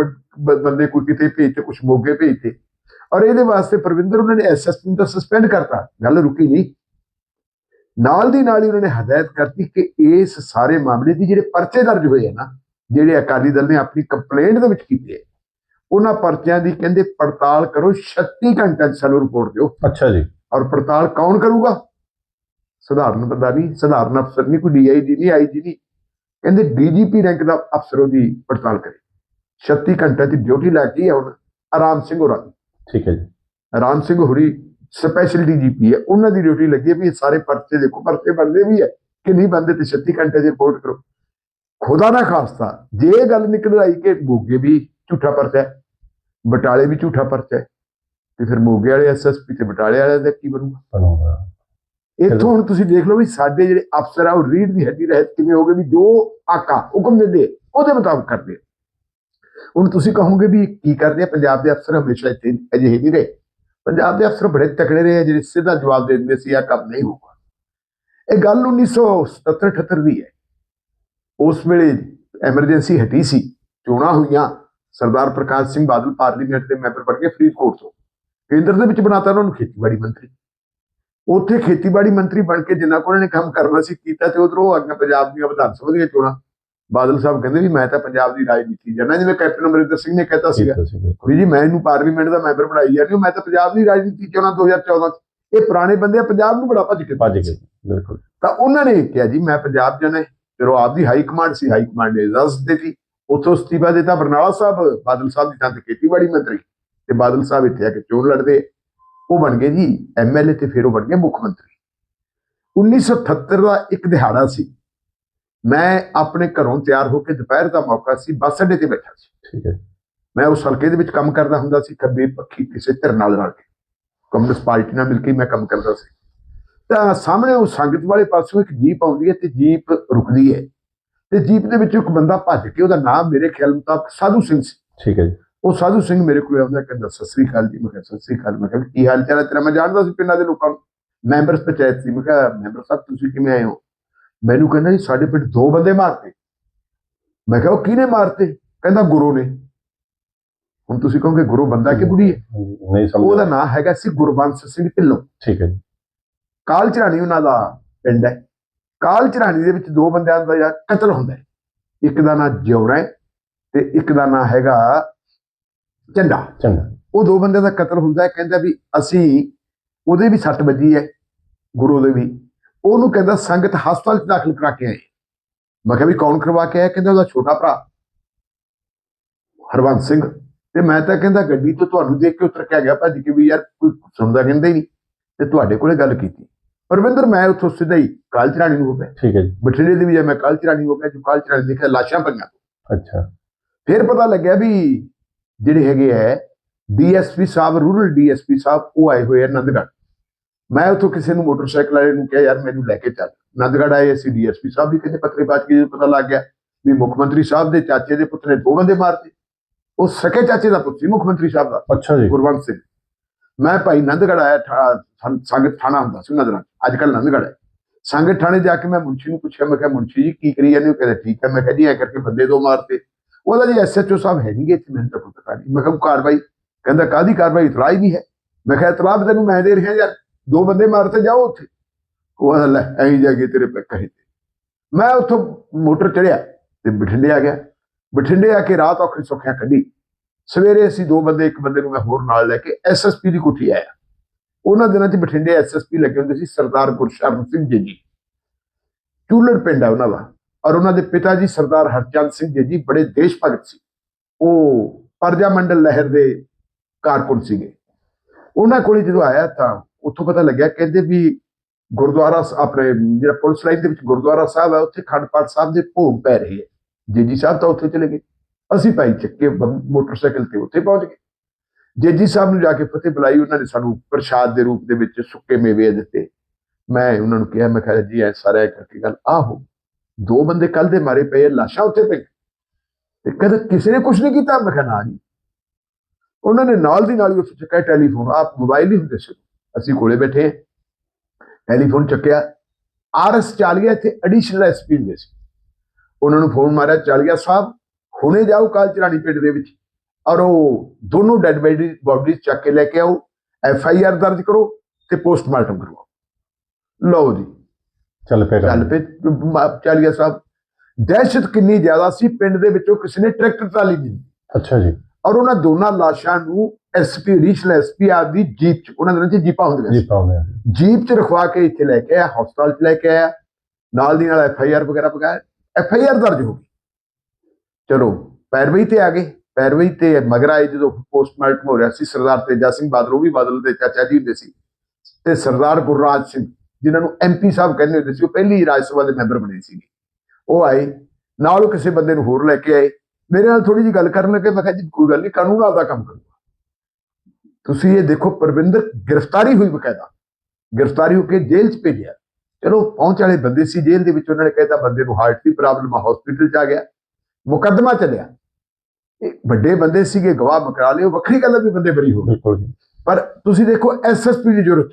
ਬੰਦੇ ਕੋਈ ਕਿਤੇ ਭੇਜਤੇ ਕੁਝ ਮੋਗੇ ਭੇਜਤੇ ਔਰ ਇਹਦੇ ਵਾਸਤੇ ਪ੍ਰਵਿੰਦਰ ਉਹਨਾਂ ਨੇ ਐਸਐਸਪੀ ਨੂੰ ਤਾਂ ਸਸਪੈਂਡ ਕਰਤਾ ਗੱਲ ਰੁਕੀ ਨਹੀਂ। ਨਾਲ ਦੀ ਨਾਲ ਹੀ ਉਹਨਾਂ ਨੇ ਹਦਾਇਤ ਕਰਤੀ ਕਿ ਇਸ ਸਾਰੇ ਮਾਮਲੇ ਦੀ ਜਿਹੜੇ ਪਰਚੇ ਦਰਜ ਹੋਏ ਆ ਨਾ ਜਿਹੜੇ ਅਕਾਲੀ ਦਲ ਨੇ ਆਪਣੀ ਕੰਪਲੇਂਟ ਦੇ ਵਿੱਚ ਕੀਤੇ ਆ, ਉਹਨਾਂ ਪਰਚਿਆਂ ਦੀ ਕਹਿੰਦੇ ਪੜਤਾਲ ਕਰੋ 36 ਘੰਟਿਆਂ 'ਚ ਸਾਨੂੰ ਰਿਪੋਰਟ ਦਿਓ। ਅੱਛਾ ਜੀ। ਔਰ ਪੜਤਾਲ ਕੌਣ ਕਰੂਗਾ? ਸਧਾਰਨ ਬੰਦਾ ਨਹੀਂ ਸਧਾਰਨ ਅਫਸਰ ਨਹੀਂ ਕੋਈ ਡੀਆਈਜੀ ਨਹੀਂ ਆਈਜੀ ਨਹੀਂ। ਕਹਿੰਦੇ ਡੀਜੀਪੀ ਰੈਂਕ ਦਾ ਅਫਸਰ ਉਹਦੀ ਪੜਤਾਲ ਕਰੇ। 36 ਘੰਟੇ ਦੀ ਡਿਊਟੀ ਲੱਗੀ ਹੈ ਹੁਣ ਆਰਾਮ ਸਿੰਘ ਹੋਰਾਂ ਦੀ। ਠੀਕ ਹੈ ਜੀ। ਆਰਾਮ ਸਿੰਘ ਹੋਰੀ ਸਪੈਸ਼ਲ ਡੀਜੀਪੀ ਹੈ। ਉਹਨਾਂ ਦੀ ਡਿਊਟੀ ਲੱਗੀ ਹੈ ਵੀ ਸਾਰੇ ਪਰਚੇ ਦੇਖੋ ਪਰਚੇ ਬਣਦੇ ਵੀ ਹੈ ਕਿ ਨਹੀਂ ਬਣਦੇ ਤੇ 36 ਘੰਟੇ ਦੀ ਰਿਪੋਰਟ ਕਰੋ। ਖੁਦਾ ਨਾ ਖਾਸਤਾ ਜੇ ਇਹ ਗੱਲ ਨਿਕਲ ਆਈ ਕਿ ਮੋਗੇ ਵੀ ਝੂਠਾ ਪਰਚਾ ਹੈ ਬਟਾਲੇ ਵੀ ਝੂਠਾ ਪਰਚਾ ਹੈ ਤੇ ਫਿਰ ਮੋਗੇ ਵਾਲੇ ਐਸਐਸਪੀ ਤੇ ਬਟਾਲੇ ਵਾਲਿਆਂ ਦਾ ਕੀ ਬਣੂਗਾ? ਬਣੂਗਾ। ਇੱਥੋਂ ਹੁਣ ਤੁਸੀਂ ਦੇਖ ਲਓ ਵੀ ਸਾਡੇ ਜਿਹੜੇ ਅਫਸਰ ਆ ਉਹ ਰੀੜ ਦੀ ਹੱਡੀ ਰਹਿਤ ਕਿਵੇਂ ਹੋ ਗਏ ਵੀ ਜੋ ਆਕਾ ਹੁਕਮ ਦਿੰਦੇ ਉਹਦੇ ਮੁਤਾਬਕ ਕਰਦੇ। ਹੁਣ ਤੁਸੀਂ ਕਹੋਗੇ ਵੀ ਕੀ ਕਰਦੇ ਆ? ਪੰਜਾਬ ਦੇ ਅਫਸਰ ਹਮੇਸ਼ਾ ਇੱਥੇ ਅਜਿਹੇ ਨਹੀਂ ਰਹੇ। ਪੰਜਾਬ ਦੇ ਅਫਸਰ ਬੜੇ ਤਕੜੇ ਰਹੇ ਜਿਹੜੇ ਸਿੱਧਾ ਜਵਾਬ ਦੇ ਦਿੰਦੇ ਸੀ ਆ ਕੰਮ ਨਹੀਂ ਹੋਊਗਾ। ਇਹ ਗੱਲ 1977 78 ਦੀ ਹੈ। ਉਸ ਵੇਲੇ ਐਮਰਜੈਂਸੀ ਹਟੀ ਸੀ ਚੋਣਾਂ ਹੋਈਆਂ। ਸਰਦਾਰ ਪ੍ਰਕਾਸ਼ ਸਿੰਘ ਬਾਦਲ ਪਾਰਲੀਮੈਂਟ ਦੇ ਮੈਂਬਰ ਬਣ ਕੇ ਫਰੀਦਕੋਟ ਤੋਂ। ਕੇਂਦਰ ਦੇ ਵਿੱਚ ਬਣਾਤਾ ਉਹਨਾਂ ਨੂੰ ਖੇਤੀਬਾੜੀ ਮੰਤਰੀ। ਉੱਥੇ ਖੇਤੀਬਾੜੀ ਮੰਤਰੀ ਬਣ ਕੇ ਜਿੰਨਾ ਕੋਲ ਨੇ ਕੰਮ ਕਰਨਾ ਸੀ ਕੀਤਾ ਤੇ ਉਧਰੋਂ ਅੱਗੇ ਪੰਜਾਬ ਦੀਆਂ ਵਿਧਾਨ ਸਭਾ ਦੀਆਂ ਚੋਣਾਂ ਬਾਦਲ ਸਾਹਿਬ ਕਹਿੰਦੇ ਵੀ ਮੈਂ ਤਾਂ ਪੰਜਾਬ ਦੀ ਰਾਜਨੀਤੀ ਜਾਣਾ ਜਿਵੇਂ ਕੈਪਟਨ ਅਮਰਿੰਦਰ ਸਿੰਘ ਨੇ ਕਹਿਤਾ ਸੀਗਾ ਵੀ ਜੀ ਮੈਂ ਇਹਨੂੰ ਪਾਰਲੀਮੈਂਟ ਦਾ ਮੈਂਬਰ ਬਣਾਈ ਜਾ ਰਹੀ ਮੈਂ ਤਾਂ ਪੰਜਾਬ ਦੀ ਰਾਜਨੀਤੀ ਚੋਣਾਂ 2014 ਚ ਇਹ ਪੁਰਾਣੇ ਬੰਦੇ ਆ ਪੰਜਾਬ ਨੂੰ ਬੜਾ ਭੱਜ ਕੇ ਭੱਜ ਗਏ ਬਿਲਕੁਲ। ਤਾਂ ਉਹਨਾਂ ਨੇ ਕਿਹਾ ਜੀ ਮੈਂ ਪੰਜਾਬ ਜਾਣਾ ਜਦੋਂ ਆਪਦੀ ਹਾਈ ਕਮਾਂਡ ਸੀ ਹਾਈ ਕਮਾਂਡ ਨੇ ਇਜਾਜ਼ਤ ਦਿੱਤੀ। ਉੱਥੋਂ ਅਸਤੀਫਾ ਦਿੱਤਾ ਬਰਨਾਲਾ ਸਾਹਿਬ ਬਾਦਲ ਸਾਹਿਬ ਦੀ ਥਾਂ ਤੇ ਖੇਤੀਬਾੜੀ ਮੰਤਰੀ। ਤੇ ਬਾਦਲ ਸਾਹਿਬ ਇੱਥੇ ਆ ਕੇ ਚੋਣ ਲੜਦੇ ਉਹ ਬਣ ਗਏ ਜੀ ਐਮਐਲਏ ਤੇ ਫਿਰ ਉਹ ਬਣ ਗਏ ਮੁੱਖ ਮੰਤਰੀ। 1978 ਦਾ ਇੱਕ ਦਿਹਾੜਾ ਸੀ। ਮੈਂ ਆਪਣੇ ਘਰੋਂ ਤਿਆਰ ਹੋ ਕੇ ਦੁਪਹਿਰ ਦਾ ਮੌਕਾ ਸੀ ਬੱਸ ਅੱਡੇ ਤੇ ਬੈਠਾ ਸੀ। ਠੀਕ ਹੈ। ਮੈਂ ਉਸ ਹਲਕੇ ਦੇ ਵਿੱਚ ਕੰਮ ਕਰਦਾ ਹੁੰਦਾ ਸੀ ਖੱਬੇ ਪੱਖੀ ਕਿਸੇ ਧਿਰ ਨਾਲ ਰਲ ਕੇ। ਕਮਿਊਨਿਸਟ ਪਾਰਟੀ ਨਾਲ ਮਿਲ ਕੇ ਮੈਂ ਕੰਮ ਕਰਦਾ ਸੀ। ਤਾਂ ਸਾਹਮਣੇ ਉਹ ਸੰਗਤ ਵਾਲੇ ਪਾਸੋਂ ਇੱਕ ਜੀਪ ਆਉਂਦੀ ਹੈ ਤੇ ਜੀਪ ਰੁਕਦੀ ਹੈ। ਤੇ ਜੀਪ ਦੇ ਵਿੱਚੋਂ ਇੱਕ ਬੰਦਾ ਭੱਜ ਕੇ ਉਹਦਾ ਨਾਮ ਮੇਰੇ ਖਿਆਲ ਮੁਤਾਬਕ ਸਾਧੂ ਸਿੰਘ ਸੀ। ਠੀਕ ਹੈ ਜੀ। ਉਹ ਸਾਧੂ ਸਿੰਘ ਮੇਰੇ ਕੋਲ ਆਉਂਦਾ ਕਹਿੰਦਾ ਸਤਿ ਸ੍ਰੀ ਅਕਾਲ ਜੀ। ਮੈਂ ਕਿਹਾ ਸਤਿ ਸ੍ਰੀ ਅਕਾਲ। ਮੈਂ ਕਿਹਾ ਕੀ ਹਾਲ ਚਾਲ ਹੈ ਤੇਰਾ? ਮੈਂ ਜਾਣਦਾ ਸੀ ਪਿੰਡਾਂ ਦੇ ਲੋਕਾਂ ਨੂੰ। ਮੈਂਬਰਸ ਪੰਚਾਇਤ ਸੀ ਮੈਂ ਕਿਹਾ ਮੈਂਬਰ ਸਾਹਿਬ ਤੁਸੀਂ ਕਿਵੇਂ ਆਏ ਹੋ? ਮੈਨੂੰ ਕਹਿੰਦਾ ਜੀ ਸਾਡੇ ਪਿੰਡ ਦੋ ਬੰਦੇ ਮਾਰਤੇ। ਮੈਂ ਕਿਹਾ ਉਹ ਕਿਹਨੇ ਮਾਰਤੇ? ਕਹਿੰਦਾ ਗੁਰੂ ਨੇ। ਹੁਣ ਤੁਸੀਂ ਕਹੋਗੇ ਗੁਰੂ ਬੰਦਾ ਕਿ ਬੁੜੀ ਹੈ? ਨਹੀਂ ਸਮਝ ਉਹਦਾ ਨਾਮ ਹੈਗਾ ਸੀ ਗੁਰਬੰਸ ਸਿੰਘ ਢਿੱਲੋਂ। ਠੀਕ ਹੈ ਜੀ। ਕਾਲ ਚਰਾਣੀ ਉਹਨਾਂ ਦਾ ਪਿੰਡ ਹੈ। ਕਾਲ ਚਰਾਣੀ ਦੇ ਵਿੱਚ ਦੋ ਬੰਦਿਆਂ ਦਾ ਯਾਰ ਕਤਲ ਹੁੰਦਾ ਹੈ। ਇੱਕ ਦਾ ਨਾਮ ਜਿਉਣਾ ਹੈ ਤੇ ਇੱਕ ਦਾ ਨਾਮ ਹੈਗਾ ਝੰਡਾ। ਚੰਗਾ ਉਹ ਦੋ ਬੰਦਿਆਂ ਦਾ ਕਤਲ ਹੁੰਦਾ ਹੈ ਕਹਿੰਦਾ ਵੀ ਅਸੀਂ ਉਹਦੇ ਵੀ ਸੱਟ ਵੱਜੀ ਹੈ ਗੁਰੂ ਦੇ ਵੀ। ਉਹਨੂੰ ਕਹਿੰਦਾ ਸੰਗਤ ਹਸਪਤਾਲ 'ਚ ਦਾਖਲ ਕਰਾ ਕੇ ਆਏ ਮੈਂ ਕਿਹਾ ਵੀ ਕੌਣ ਕਰਵਾ ਕੇ ਆਇਆ? ਕਹਿੰਦਾ ਉਹਦਾ ਛੋਟਾ ਭਰਾ ਹਰਵੰਤ ਸਿੰਘ। ਤੇ ਮੈਂ ਤਾਂ ਕਹਿੰਦਾ ਗੱਡੀ ਤੋਂ ਤੁਹਾਨੂੰ ਦੇਖ ਕੇ ਉਤਰ ਕੇ ਆ ਗਿਆ ਭੱਜ ਕੇ ਵੀ ਯਾਰ ਕੋਈ ਸੁਣਦਾ ਕਹਿੰਦਾ ਹੀ ਨਹੀਂ। ਤੇ ਤੁਹਾਡੇ ਕੋਲੇ ਗੱਲ ਕੀਤੀ। ਪਰਵਿੰਦਰ ਮੈਂ ਉੱਥੋਂ ਸਿੱਧਾ ਹੀ ਕਾਲ ਚਰਾਣੀ ਨੂੰ ਹੋ ਗਿਆ ਠੀਕ ਹੈ ਜੀ। ਬਠਿੰਡੇ ਦੇ ਵੀ ਜਾ ਮੈਂ ਕਾਲ ਚਰਾਣੀ ਹੋ ਗਿਆ ਜੋ ਕਾਲ ਚਰਾਣੀ ਦੇਖਿਆ ਲਾਸ਼ਾਂ ਪਈਆਂ। ਅੱਛਾ। ਫਿਰ ਪਤਾ ਲੱਗਿਆ ਵੀ ਜਿਹੜੇ ਹੈਗੇ ਹੈ DSP sahib rural DSP sahib ਉਹ ਆਏ ਹੋਏ ਆ ਆਨੰਦਗੜ੍ਹ ਮੈਂ ਉੱਥੋਂ ਕਿਸੇ ਨੂੰ ਮੋਟਰਸਾਈਕਲ ਵਾਲੇ ਨੂੰ ਕਿਹਾ ਯਾਰ ਮੈਨੂੰ ਲੈ ਕੇ ਚੱਲ। ਆਨੰਦਗੜ੍ਹ ਆਏ ਅਸੀਂ ਡੀਐਸਪੀ ਸਾਹਿਬ ਵੀ ਕਹਿੰਦੇ ਪੱਤਰੇ ਬਾਜ ਕੇ ਪਤਾ ਲੱਗ ਗਿਆ ਵੀ ਮੁੱਖ ਮੰਤਰੀ ਸਾਹਿਬ ਦੇ ਚਾਚੇ ਦੇ ਪੁੱਤ ਨੇ ਦੋ ਬੰਦੇ ਮਾਰਤੇ। ਉਹ ਸਕੇ ਚਾਚੇ ਦਾ ਪੁੱਤ ਸੀ ਮੁੱਖ ਮੰਤਰੀ ਸਾਹਿਬ ਦਾ। ਅੱਛਾ ਜੀ। ਗੁਰਵੰਤ ਸਿੰਘ। ਮੈਂ ਭਾਈ ਆਨੰਦਗੜ੍ਹ ਆਇਆ ਸੰਗਤ ਥਾਣਾ ਹੁੰਦਾ ਸੀ 'ਚ। ਅੱਜ ਕੱਲ੍ਹ ਆਨੰਦਗੜ੍ਹ ਹੈ। ਸੰਗਤ ਥਾਣੇ ਜਾ ਕੇ ਮੈਂ ਮੁਨਸ਼ੀ ਨੂੰ ਪੁੱਛਿਆ ਮੈਂ ਕਿਹਾ ਮੁਨਸ਼ੀ ਜੀ ਕੀ ਕਰੀ ਜਾਂਦੇ ਹੋ? ਕਹਿੰਦੇ ਠੀਕ ਹੈ। ਮੈਂ ਕਿਹਾ ਜੀ ਐ ਕਰਕੇ ਬੰਦੇ ਦੋ ਮਾਰਤੇ। ਉਹਦਾ ਜੀ ਐਸਐਚਓ ਸਾਹਿਬ ਹੈ ਨਹੀਂਗੇ ਇੱਥੇ, ਮੈਨੂੰ ਤਾਂ ਕੋਈ ਪਤਾ ਨਹੀਂ ਮੈਂ ਕਿਹਾ ਕਾਰਵਾਈ, ਕਹਿੰਦਾ ਕਾਦੀ ਕਾਰਵਾਈ, ਇਤਲਾਹ ਹੀ ਨਹੀਂ ਹੈ। ਮੈਂ ਕਿਹਾ ਇਤਲਾਹ ਤੈਨੂੰ ਮੈਂ ਦੇ ਰਿਹਾ ਯਾਰ, ਦੋ ਬੰਦੇ ਮਾਰ ਤੇ ਜਾਓ ਉੱਥੇ। ਉਹ ਕਹਿੰਦਾ ਲੈ, ਐਂ ਜਾ ਕੇ ਤੇਰੇ ਪੈ, ਕਹੇ ਤੇ। ਮੈਂ ਉੱਥੋਂ ਮੋਟਰ ਚੜਿਆ ਤੇ ਬਠਿੰਡੇ ਆ ਗਿਆ। ਬਠਿੰਡੇ ਆ ਕੇ ਰਾਤ ਔਖੀ ਸੁੱਖਿਆ ਕੱਢੀ। ਸਵੇਰੇ ਅਸੀਂ ਦੋ ਬੰਦੇ, ਇੱਕ ਬੰਦੇ ਨੂੰ ਮੈਂ ਹੋਰ ਨਾਲ ਲੈ ਕੇ ਐਸਐਸਪੀ ਦੀ ਕੋਠੀ ਆਇਆ। ਉਹਨਾਂ ਦਿਨਾਂ 'ਚ ਬਠਿੰਡੇ ਐਸਐਸਪੀ ਲੱਗੇ ਹੁੰਦੇ ਸੀ, ਸਰਦਾਰ ਗੁਰਸ਼ਰਨ ਸਿੰਘ ਜੀ ਜੀ। ਚੂਲੜ ਪਿੰਡ ਹੈ ਉਹਨਾਂ ਦਾ। ਔਰ ਉਹਨਾਂ ਦੇ ਪਿਤਾ ਜੀ ਸਰਦਾਰ ਹਰਚੰਦ ਸਿੰਘ ਜੀ ਬੜੇ ਦੇਸ਼ ਭਗਤ ਸੀ। ਉਹ ਪਰਜਾ ਮੰਡਲ ਲਹਿਰ ਦੇ ਕਾਰਕੁਨ ਸੀਗੇ। ਉਹਨਾਂ ਕੋਲ ਜਦੋਂ ਆਇਆ ਤਾਂ ਉੱਥੋਂ ਪਤਾ ਲੱਗਿਆ, ਕਹਿੰਦੇ ਵੀ ਗੁਰਦੁਆਰਾ ਆਪਣੇ ਜਿਹੜਾ ਪੁਲਿਸ ਲਾਈਨ ਦੇ ਵਿੱਚ ਗੁਰਦੁਆਰਾ ਸਾਹਿਬ ਹੈ ਉੱਥੇ ਖੰਡ ਪਾਠ ਸਾਹਿਬ ਦੇ ਭੋਗ ਪੈ ਰਹੇ ਹੈ ਜੇਜੀ ਸਾਹਿਬ ਤਾਂ ਉੱਥੇ ਚਲੇ ਗਏ। ਅਸੀਂ ਭਾਈ ਚੱਕੇ ਮੋਟਰਸਾਈਕਲ ਤੇ ਉੱਥੇ ਪਹੁੰਚ ਗਏ। ਜੇਜੀ ਸਾਹਿਬ ਨੂੰ ਜਾ ਕੇ ਫਤਿਹ ਬੁਲਾਈ, ਉਹਨਾਂ ਨੇ ਸਾਨੂੰ ਪ੍ਰਸ਼ਾਦ ਦੇ ਰੂਪ ਦੇ ਵਿੱਚ ਸੁੱਕੇ ਮੇਵੇ ਦਿੱਤੇ। ਮੈਂ ਉਹਨਾਂ ਨੂੰ ਕਿਹਾ, ਮੈਂ ਕਿਹਾ ਜੀ, ਐ ਸਾਰਾ ਕਰਕੇ ਗੱਲ ਆਹੋ ਦੋ ਬੰਦੇ ਕੱਲ ਦੇ ਮਾਰੇ ਪਏ ਲਾਸ਼ਾਂ ਉੱਥੇ ਪਈ ਤੇ ਕਦੇ ਕਿਸੇ ਨੇ ਕੁਝ ਨਹੀਂ ਕੀਤਾ? ਮੈਂ ਕਿਹਾ ਨਾ ਜੀ। ਉਹਨਾਂ ਨੇ ਨਾਲ ਦੀ ਨਾਲ ਹੀ ਉਸ ਚੱਕਿਆ, ਟੈਲੀਫੋਨ। ਆਪ ਮੋਬਾਈਲ ਹੀ ਹੁੰਦੇ ਸੀ। ਅਸੀਂ ਕੋਲੇ ਬੈਠੇ। ਹਾਂ। ਟੈਲੀਫੋਨ ਚੱਕਿਆ। ਆਰਐਸ ਚਾਲੀਆ ਇੱਥੇ ਐਡੀਸ਼ਨਲ ਐਸਪੀ ਹੁੰਦੇ ਸੀ। ਉਹਨਾਂ ਨੂੰ ਫੋਨ ਮਾਰਿਆ, ਚਾਲੀਆ ਸਾਹਿਬ, ਹੁਣੇ ਜਾਓ ਕਾਲ ਚਰਾਣੀ ਪਿੰਡ ਦੇ ਵਿੱਚ। ਔਰ ਉਹ ਦੋਨੋਂ ਡੈਡ ਬੈਡੀ ਬਾਡੀਜ਼ ਚੱਕ ਕੇ ਲੈ ਕੇ ਆਓ। ਐਫ ਆਈ ਆਰ ਦਰਜ ਕਰੋ ਤੇ ਪੋਸਟਮਾਰਟਮ ਕਰਵਾਓ। ਲਓ ਜੀ। ਚੱਲ ਪਿਆ ਚੱਲ। ਪਏ ਮ- ਚਾਲੀਆ ਸਾਹਿਬ ਦਹਿਸ਼ਤ ਕਿੰਨੀ ਜ਼ਿਆਦਾ ਸੀ ਪਿੰਡ ਦੇ ਵਿੱਚੋਂ ਕਿਸੇ ਨੇ ਟਰੈਕਟਰ ਟਰਾਲੀ ਨਹੀਂ ਦਿੱਤੀ। ਅੱਛਾ ਜੀ। ਔਰ ਉਹਨਾਂ ਦੋਨਾਂ ਲਾਸ਼ਾਂ ਨੂੰ ਐਸਪੀ ਐਡੀਸ਼ਨਲ ਐਸਪੀ ਆਪਦੀ ਜੀਪ ਚ ਉਹਨਾਂ ਦਿਨਾਂ ਚ ਜੀਪਾਂ ਹੁੰਦੀਆਂ ਜੀ ਸੀ ਪਾਉਂਦੇ ਆ ਜੀਪ ਚ ਰਖਵਾ ਕੇ ਇੱਥੇ ਲੈ ਕੇ ਆਇਆ ਹਸਪਤਾਲ ਚ ਲੈ ਕੇ ਆਇਆ। ਨਾਲ ਦੀ ਨਾਲ ਐਫ ਆਈ ਆਰ ਵਗੈਰਾ ਪਕਾਇਆ। ਐਫ ਆਈ ਆਰ ਦਰਜ ਹੋ ਗਈ। ਚਲੋ ਪੈਰਵਈ ਤੇ ਆ ਗਏ। ਪੈਰਵਈ ਤੇ ਮਗਰ ਆਏ ਜਦੋਂ ਪੋਸਟਮਾਰਟਮ ਹੋ ਰਿਹਾ ਸੀ। ਸਰਦਾਰ ਤੇਜਾ ਸਿੰਘ ਬਾਦਲ ਉਹ ਵੀ ਬਾਦਲ ਦੇ ਚਾਚਾ ਜੀ ਹੁੰਦੇ ਸੀ। ਤੇ ਸਰਦਾਰ ਗੁਰਰਾਜ ਸਿੰਘ ਜਿਨ੍ਹਾਂ ਨੂੰ ਐਮਪੀ ਸਾਹਿਬ ਕਹਿੰਦੇ ਹੁੰਦੇ ਸੀ ਉਹ ਪਹਿਲੀ ਰਾਜ ਸਭਾ ਦੇ ਮੈਂਬਰ ਬਣੇ ਸੀ ਉਹ ਆਏ ਨਾਲ ਉਹ ਕਿਸੇ ਬੰਦੇ ਨੂੰ ਹੋਰ ਲੈ ਕੇ ਆਏ। ਮੇਰੇ ਨਾਲ ਥੋੜੀ ਜੀ ਗੱਲ ਕਰਨ ਲੱਗੇ ਮੈਂ ਕਿਹਾ ਜੀ ਕੋਈ ਗੱਲ ਨਹੀਂ ਕਾਨੂੰਨ ਆਪਦਾ ਕੰਮ ਕਰੂਗਾ। ਤੁਸੀਂ ਇਹ ਦੇਖੋ ਪਰਵਿੰਦਰ ਗ੍ਰਿਫਤਾਰੀ ਹੋਈ ਬਕਾਇਦਾ। ਗ੍ਰਿਫਤਾਰੀ ਹੋ ਕੇ ਜੇਲ੍ਹ 'ਚ ਭੇਜਿਆ। ਚਲੋ ਪਹੁੰਚ ਵਾਲੇ ਬੰਦੇ ਸੀ ਜੇਲ੍ਹ ਦੇ ਵਿੱਚ ਉਹਨਾਂ ਨੇ ਕਹਿਤਾ ਬੰਦੇ ਨੂੰ ਹਾਰਟ ਦੀ ਪ੍ਰੋਬਲਮ ਆ ਹਸਪੀਟਲ 'ਚ ਆ ਗਿਆ। ਮੁਕੱਦਮਾ ਚੱਲਿਆ। ਇਹ ਵੱਡੇ ਬੰਦੇ ਸੀਗੇ ਗਵਾਹ ਮਕਰਾ ਲਿਓ ਵੱਖਰੀ ਗੱਲ ਵੀ ਬੰਦੇ ਬਰੀ ਹੋ ਗਏ। ਪਰ ਤੁਸੀਂ ਦੇਖੋ ਐਸਐਸਪੀ ਦੀ ਜ਼ਰੂਰਤ।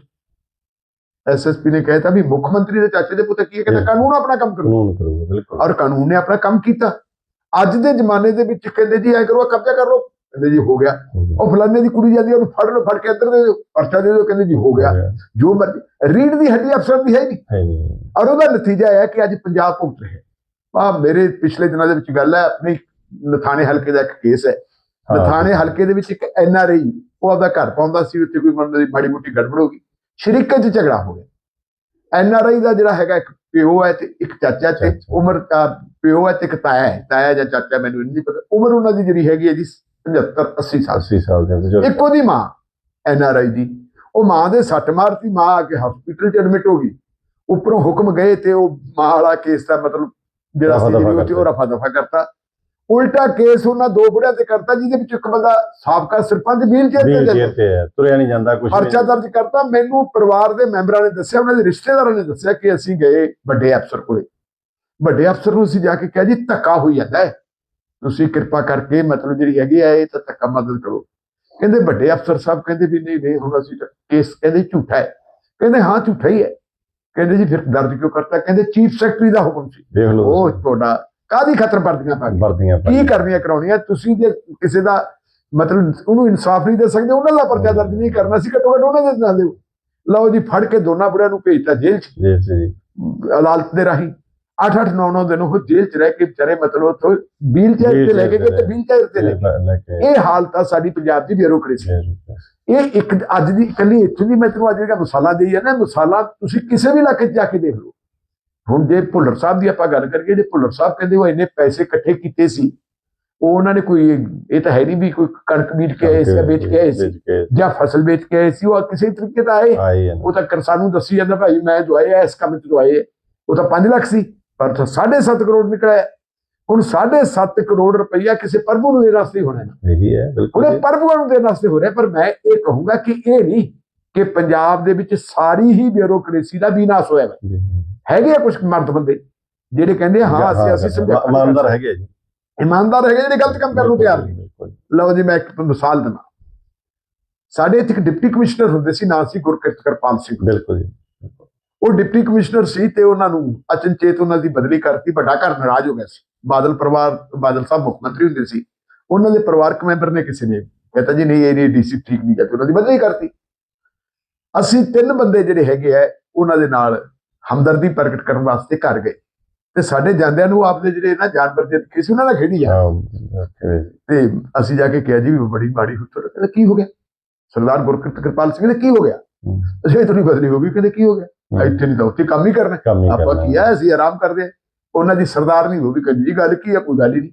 ਐਸਐਸਪੀ ਨੇ ਕਹਿਤਾ ਵੀ ਮੁੱਖ ਮੰਤਰੀ ਦੇ ਚਾਚੇ ਦੇ ਪੁੱਤ ਕੀ ਹੈ? ਕਹਿੰਦਾ। ਕਾਨੂੰਨ ਆਪਣਾ ਕੰਮ ਕਰੂ ਕਾਨੂੰਨ ਕਰੂਗਾ ਬਿਲਕੁਲ। ਔਰ ਕਾਨੂੰਨ ਨੇ ਆਪਣਾ ਕੰਮ ਕੀਤਾ। ਅੱਜ ਦੇ ਜ਼ਮਾਨੇ ਦੇ ਵਿੱਚ ਕਹਿੰਦੇ ਜੀ ਐ ਕਰੋ ਕਬਜ਼ਾ ਕਰ ਲਓ। ਕਹਿੰਦੇ ਜੀ ਹੋ ਗਿਆ। ਉਹ ਫਲਾਣੇ ਦੀ ਕੁੜੀ ਜਾਂਦੀ ਉਹਨੂੰ ਫੜ ਲਓ ਫੜ ਕੇ ਅੰਦਰ ਦੇ ਦਿਓ ਪਰਚਾ ਦੇ ਦਿਓ ਕਹਿੰਦੇ ਜੀ ਹੋ ਗਿਆ। ਜੋ ਮਰਜ਼ੀ। ਰੀੜ ਦੀ ਹੱਡੀ ਅਫਸਰ ਦੀ ਹੈ ਨਹੀਂ। ਹੈ ਨਹੀਂ। ਔਰ ਉਹਦਾ ਨਤੀਜਾ ਇਹ ਹੈ ਕਿ ਅੱਜ ਪੰਜਾਬ ਭੁਗਤ ਰਿਹਾ ਆ ਮੇਰੇ ਪਿਛਲੇ ਦਿਨਾਂ ਦੇ ਵਿੱਚ ਗੱਲ ਹੈ ਆਪਣੀ ਨਥਾਣੇ ਹਲਕੇ ਦਾ ਇੱਕ ਕੇਸ ਹੈ। ਨਥਾਣੇ ਹਲਕੇ ਦੇ ਵਿੱਚ ਇੱਕ ਐਨਆਰਆਈ ਉਹ ਆਪਦਾ ਘਰ ਪਾਉਂਦਾ ਸੀ ਉੱਥੇ ਕੋਈ ਮਾੜੀ ਮੋਟੀ ਗੜਬੜ ਹੋ ਗਈ। ਸ਼ਰੀਕੇ 'ਚ ਝਗੜਾ ਹੋ ਗਿਆ। ਐਨਆਰਆਈ ਦਾ ਜਿਹੜਾ ਹੈਗਾ ਇੱਕ ਪਿਓ ਹੈ ਤੇ ਇੱਕ ਚਾਚਾ ਤੇ। ਉਮਰ ਪਿਓ ਹੈ ਤੇ ਇੱਕ ਤਾਇਆ ਹੈ। ਤਾਇਆ ਜਾਂ ਚਾਚਾ ਮੈਨੂੰ ਨਹੀਂ ਪਤਾ ਉਮਰ ਉਹਨਾਂ ਦੀ ਜਿਹੜੀ ਹੈਗੀ ਹੈ ਜੀ 75 80 ਸਾਲ। 80 ਸਾਲ ਦੇ ਇੱਕ ਉਹਦੀ ਮਾਂ ਐਨਆਰਆਈ ਦੀ। ਉਹ ਮਾਂ ਦੇ ਸੱਟ ਮਾਰਤੀ ਮਾਂ ਆ ਕੇ ਹਸਪੀਟਲ 'ਚ ਐਡਮਿਟ ਹੋ ਗਈ। ਉੱਪਰੋਂ ਹੁਕਮ ਗਏ ਤੇ ਉਹ ਮਾਂ ਵਾਲਾ ਕੇਸ ਦਾ ਮਤਲਬ ਜਿਹੜਾ ਸੀ ਉਹ ਰਫਾ ਦਫਾ ਕਰਤਾ। ਉਲਟਾ ਕੇਸ ਉਹਨਾਂ ਦੋ ਬੁੜਿਆਂ ਤੇ ਕਰਤਾ ਜਿਹਦੇ ਵਿੱਚ ਇੱਕ ਬੰਦਾ ਸਾਬਕਾ ਸਰਪੰਚ ਵੀਲ ਚੇਅਰ ਤੇ ਤੇ ਤੁਰਿਆ ਨਹੀਂ ਜਾਂਦਾ ਕੁਝ ਪਰਚਾ ਦਰਜ ਕਰਤਾ। ਮੈਨੂੰ ਪਰਿਵਾਰ ਦੇ ਮੈਂਬਰਾਂ ਨੇ ਦੱਸਿਆ ਉਹਨਾਂ ਦੇ ਰਿਸ਼ਤੇਦਾਰਾਂ ਨੇ ਦੱਸਿਆ ਕਿ ਅਸੀਂ ਗਏ ਵੱਡੇ ਅਫਸਰ ਕੋਲੇ। ਵੱਡੇ ਅਫਸਰ ਨੂੰ ਅਸੀਂ ਜਾ ਕੇ ਕਿਹਾ ਜੀ ਧੱਕਾ ਹੋਈ ਜਾਂਦਾ ਤੁਸੀਂ ਕਿਰਪਾ ਕਰਕੇ ਮਤਲਬ ਜਿਹੜੀ ਹੈਗੀ ਹੈ ਇਹ ਤਾਂ ਧੱਕਾ ਮਦਦ ਕਰੋ। ਕਹਿੰਦੇ ਵੱਡੇ ਅਫਸਰ ਸਾਹਿਬ ਕਹਿੰਦੇ ਵੀ ਨਹੀਂ ਨਹੀਂ ਹੁਣ ਅਸੀਂ ਕੇਸ ਕਹਿੰਦੇ ਝੂਠਾ ਹੈ। ਕਹਿੰਦੇ ਹਾਂ ਝੂਠਾ ਹੀ ਹੈ। ਕਹਿੰਦੇ ਜੀ ਫਿਰ ਦਰਜ ਕਿਉਂ ਕਰਤਾ? ਕਹਿੰਦੇ ਚੀਫ ਸੈਕਟਰੀ ਦਾ ਹੁਕਮ ਸੀ। ਦੇਖ ਲਓ ਉਹ ਤੁਹਾਡਾ ਕਾਦੀ ਖਤਰ ਵਰਦੀਆਂ ਪਾ? ਵਰਦੀਆਂ ਕੀ ਕਰਨੀਆਂ ਕਰਾਉਣੀਆਂ? ਤੁਸੀਂ ਜੇ ਕਿਸੇ ਦਾ ਮਤਲਬ ਉਹਨੂੰ ਇਨਸਾਫ ਨਹੀਂ ਦੇ ਸਕਦੇ ਉਹਨਾਂ ਦਾ ਪਰਚਾ ਦਰਜ ਨਹੀਂ ਕਰਨਾ ਸੀ ਘੱਟੋ ਘੱਟ ਉਹਨਾਂ ਦੇ ਨਾਲ ਦਿਓ ਲਓ ਜੀ ਫੜ ਕੇ ਦੋਨਾਂ ਬੁੜਿਆਂ ਨੂੰ ਭੇਜਤਾ ਜੇਲ੍ਹ 'ਚ। ਜੀ ਜੀ। ਅਦਾਲਤ ਦੇ ਰਾਹੀਂ। 8-8 9-9 ਦਿਨ ਉਹ ਜੇਲ੍ਹ 'ਚ ਰਹਿ ਕੇ ਵਿਚਾਰੇ ਮਤਲਬ ਉੱਥੋਂ ਵੀਲ ਚੇਅਰ ਤੇ ਲੈ ਕੇ ਗਏ ਤੇ ਵੀਲ ਚੇਅਰ ਤੇ ਲੈ ਕੇ ਇਹ ਹਾਲਤ ਆ ਸਾਡੀ ਪੰਜਾਬ ਦੀ ਬਿਊਰੋਕ੍ਰੇਸੀ ਇਹ ਇੱਕ ਅੱਜ ਦੀ ਇਕੱਲੀ ਇੱਥੇ ਦੀ ਮੈਂ ਤੁਹਾਨੂੰ ਅੱਜ ਜਿਹੜਾ ਮਸਾਲਾ ਦੇਈ ਹੈ ਨਾ ਮਸਾਲਾ ਤੁਸੀਂ ਕਿਸੇ ਵੀ ਇਲਾਕੇ 'ਚ ਜਾ ਕੇ ਦੇਖ ਲਓ। ਹੁਣ ਜੇ ਭੁੱਲਰ ਸਾਹਿਬ ਦੀ ਆਪਾਂ ਗੱਲ ਕਰੀਏ ਜੇ ਭੁੱਲਰ ਸਾਹਿਬ ਕਹਿੰਦੇ ਉਹ ਇੰਨੇ ਪੈਸੇ ਇਕੱਠੇ ਕੀਤੇ ਸੀ ਉਹ ਉਹਨਾਂ ਨੇ ਕੋਈ ਇਹ ਤਾਂ ਹੈ ਨਹੀਂ ਵੀ ਕੋਈ ਕਣਕ ਬੀਜ ਕੇ ਆਏ ਸੀ ਵੇਚ ਕੇ ਆਏ ਸੀ ਜਾਂ ਫਸਲ ਵੇਚ ਕੇ ਆਏ ਸੀ ਉਹ ਕਿਸੇ ਤਰੀਕੇ ਦਾ ਆਏ ਉਹ ਤਾਂ ਕਿਸਾਨ ਨੂੰ ਦੱਸੀ ਜਾਂਦਾ ਭਾਈ ਮੈਂ ਦਵਾਏ ਆ ਇਸ ਕੰਮ ਚ ਦਵਾਏ ਆ। ਉਹ ਤਾਂ 5 ਲੱਖ ਸੀ ਪਰ ਤਾਂ 7.5 ਕਰੋੜ ਨਿਕਲਿਆ ਹੁਣ 7.5 ਕਰੋੜ ਰੁਪਈਆ ਕਿਸੇ ਪ੍ਰਭੂ ਨੂੰ ਦੇਣ ਵਾਸਤੇ ਹੋਣਾ ਨਾ ਇਹੀ ਹੈ ਬਿਲਕੁਲ ਉਹਨੇ ਜੀ। ਪ੍ਰਭੂਆਂ ਨੂੰ ਦੇਣ ਵਾਸਤੇ ਹੋ ਰਿਹਾ ਪਰ ਮੈਂ ਇਹ ਕਹੂੰਗਾ ਕਿ ਇਹ ਨਹੀਂ ਕਿ ਪੰਜਾਬ ਦੇ ਵਿੱਚ ਸਾਰੀ ਹੀ ਬਿਊਰੋਕ੍ਰੇਸੀ ਦਾ ਵਿਨਾਸ਼ ਹੋਇਆ ਹੈ। ਹੈਗੇ ਆ ਕੁਝ ਮਰਦ ਬੰਦੇ ਜਿਹੜੇ ਕਹਿੰਦੇ ਹਾਂ ਅਸੀਂ ਅਸੀਂ ਇਮਾਨਦਾਰ ਹੈਗੇ ਆ ਜੀ। ਇਮਾਨਦਾਰ ਹੈਗੇ ਜਿਹੜੇ ਗਲਤ ਕੰਮ ਕਰਨ ਨੂੰ ਤਿਆਰ ਨਹੀਂ। ਲਓ ਜੀ ਮੈਂ ਇੱਕ ਮਿਸਾਲ ਦਿੰਦਾ। ਸਾਡੇ ਇੱਥੇ ਇੱਕ ਡਿਪਟੀ ਕਮਿਸ਼ਨਰ ਹੁੰਦੇ ਸੀ ਨਾਂ ਸੀ ਗੁਰਕਿਰਤ ਕਿਰਪਾਲ ਸਿੰਘ। ਬਿਲਕੁਲ ਜੀ। ਉਹ ਡਿਪਟੀ ਕਮਿਸ਼ਨਰ ਸੀ ਤੇ ਉਹਨਾਂ ਨੂੰ ਅਚਨਚੇਤ ਉਹਨਾਂ ਦੀ ਬਦਲੀ ਕਰਤੀ ਵੱਡਾ ਘਰ ਨਾਰਾਜ਼ ਹੋ ਗਿਆ ਸੀ। ਬਾਦਲ ਪਰਿਵਾਰ ਬਾਦਲ ਸਾਹਿਬ ਮੁੱਖ ਮੰਤਰੀ ਹੁੰਦੇ ਸੀ। ਉਹਨਾਂ ਦੇ ਪਰਿਵਾਰਕ ਮੈਂਬਰ ਨੇ ਕਿਸੇ ਨੇ ਕਹਤਾ ਜੀ ਨਹੀਂ ਇਹ ਨਹੀਂ ਡੀਸੀ ਠੀਕ ਨਹੀਂ ਹੈ ਤੇ ਉਹਨਾਂ ਦੀ ਬਦਲੀ ਕਰਤੀ। ਅਸੀਂ ਤਿੰਨ ਬੰਦੇ ਜਿਹੜੇ ਹੈਗੇ ਆ ਉਹਨਾਂ ਦੇ ਨਾਲ ਹਮਦਰਦੀ ਪ੍ਰਗਟ ਕਰਨ ਵਾਸਤੇ ਘਰ ਗਏ। ਤੇ ਸਾਡੇ ਜਾਂਦਿਆਂ ਨੂੰ ਆਪਦੇ ਜਿਹੜੇ ਨਾ ਜਾਨਵਰ ਦੇ ਕਿਸੇ ਉਹਨਾਂ ਨਾਲ ਖੇਡੀ ਹਾਂ ਜੀ। ਤੇ ਅਸੀਂ ਜਾ ਕੇ ਕਿਹਾ ਜੀ ਵੀ ਬੜੀ ਮਾੜੀ ਹੁੱਤਰ ਕਹਿੰਦੇ ਕੀ ਹੋ ਗਿਆ? ਸਰਦਾਰ ਗੁਰਕਿਰਤ ਕਿਰਪਾਲ ਸਿੰਘ ਨੇ ਕੀ ਹੋ ਗਿਆ? ਹੂੰ। ਅਸੀਂ ਥੋੜੀ ਬਦਲੀ ਹੋ ਗਈ ਕਹਿੰਦੇ ਕੀ ਹੋ ਗਿਆ? ਹੂੰ। ਇੱਥੇ ਨਹੀਂ ਤਾਂ ਉੱਥੇ ਕੰਮ ਹੀ ਕਰਨਾ। ਹੀ ਆਪਾਂ ਕੀ ਆ ਅਸੀਂ ਆਰਾਮ ਕਰਦੇ ਆ। ਉਹਨਾਂ ਦੀ ਸਰਦਾਰ ਨਹੀਂ ਉਹ ਵੀ ਕਹਿੰਦੀ ਜੀ ਗੱਲ ਕੀ ਆ ਕੋਈ ਗੱਲ ਹੀ ਨਹੀਂ।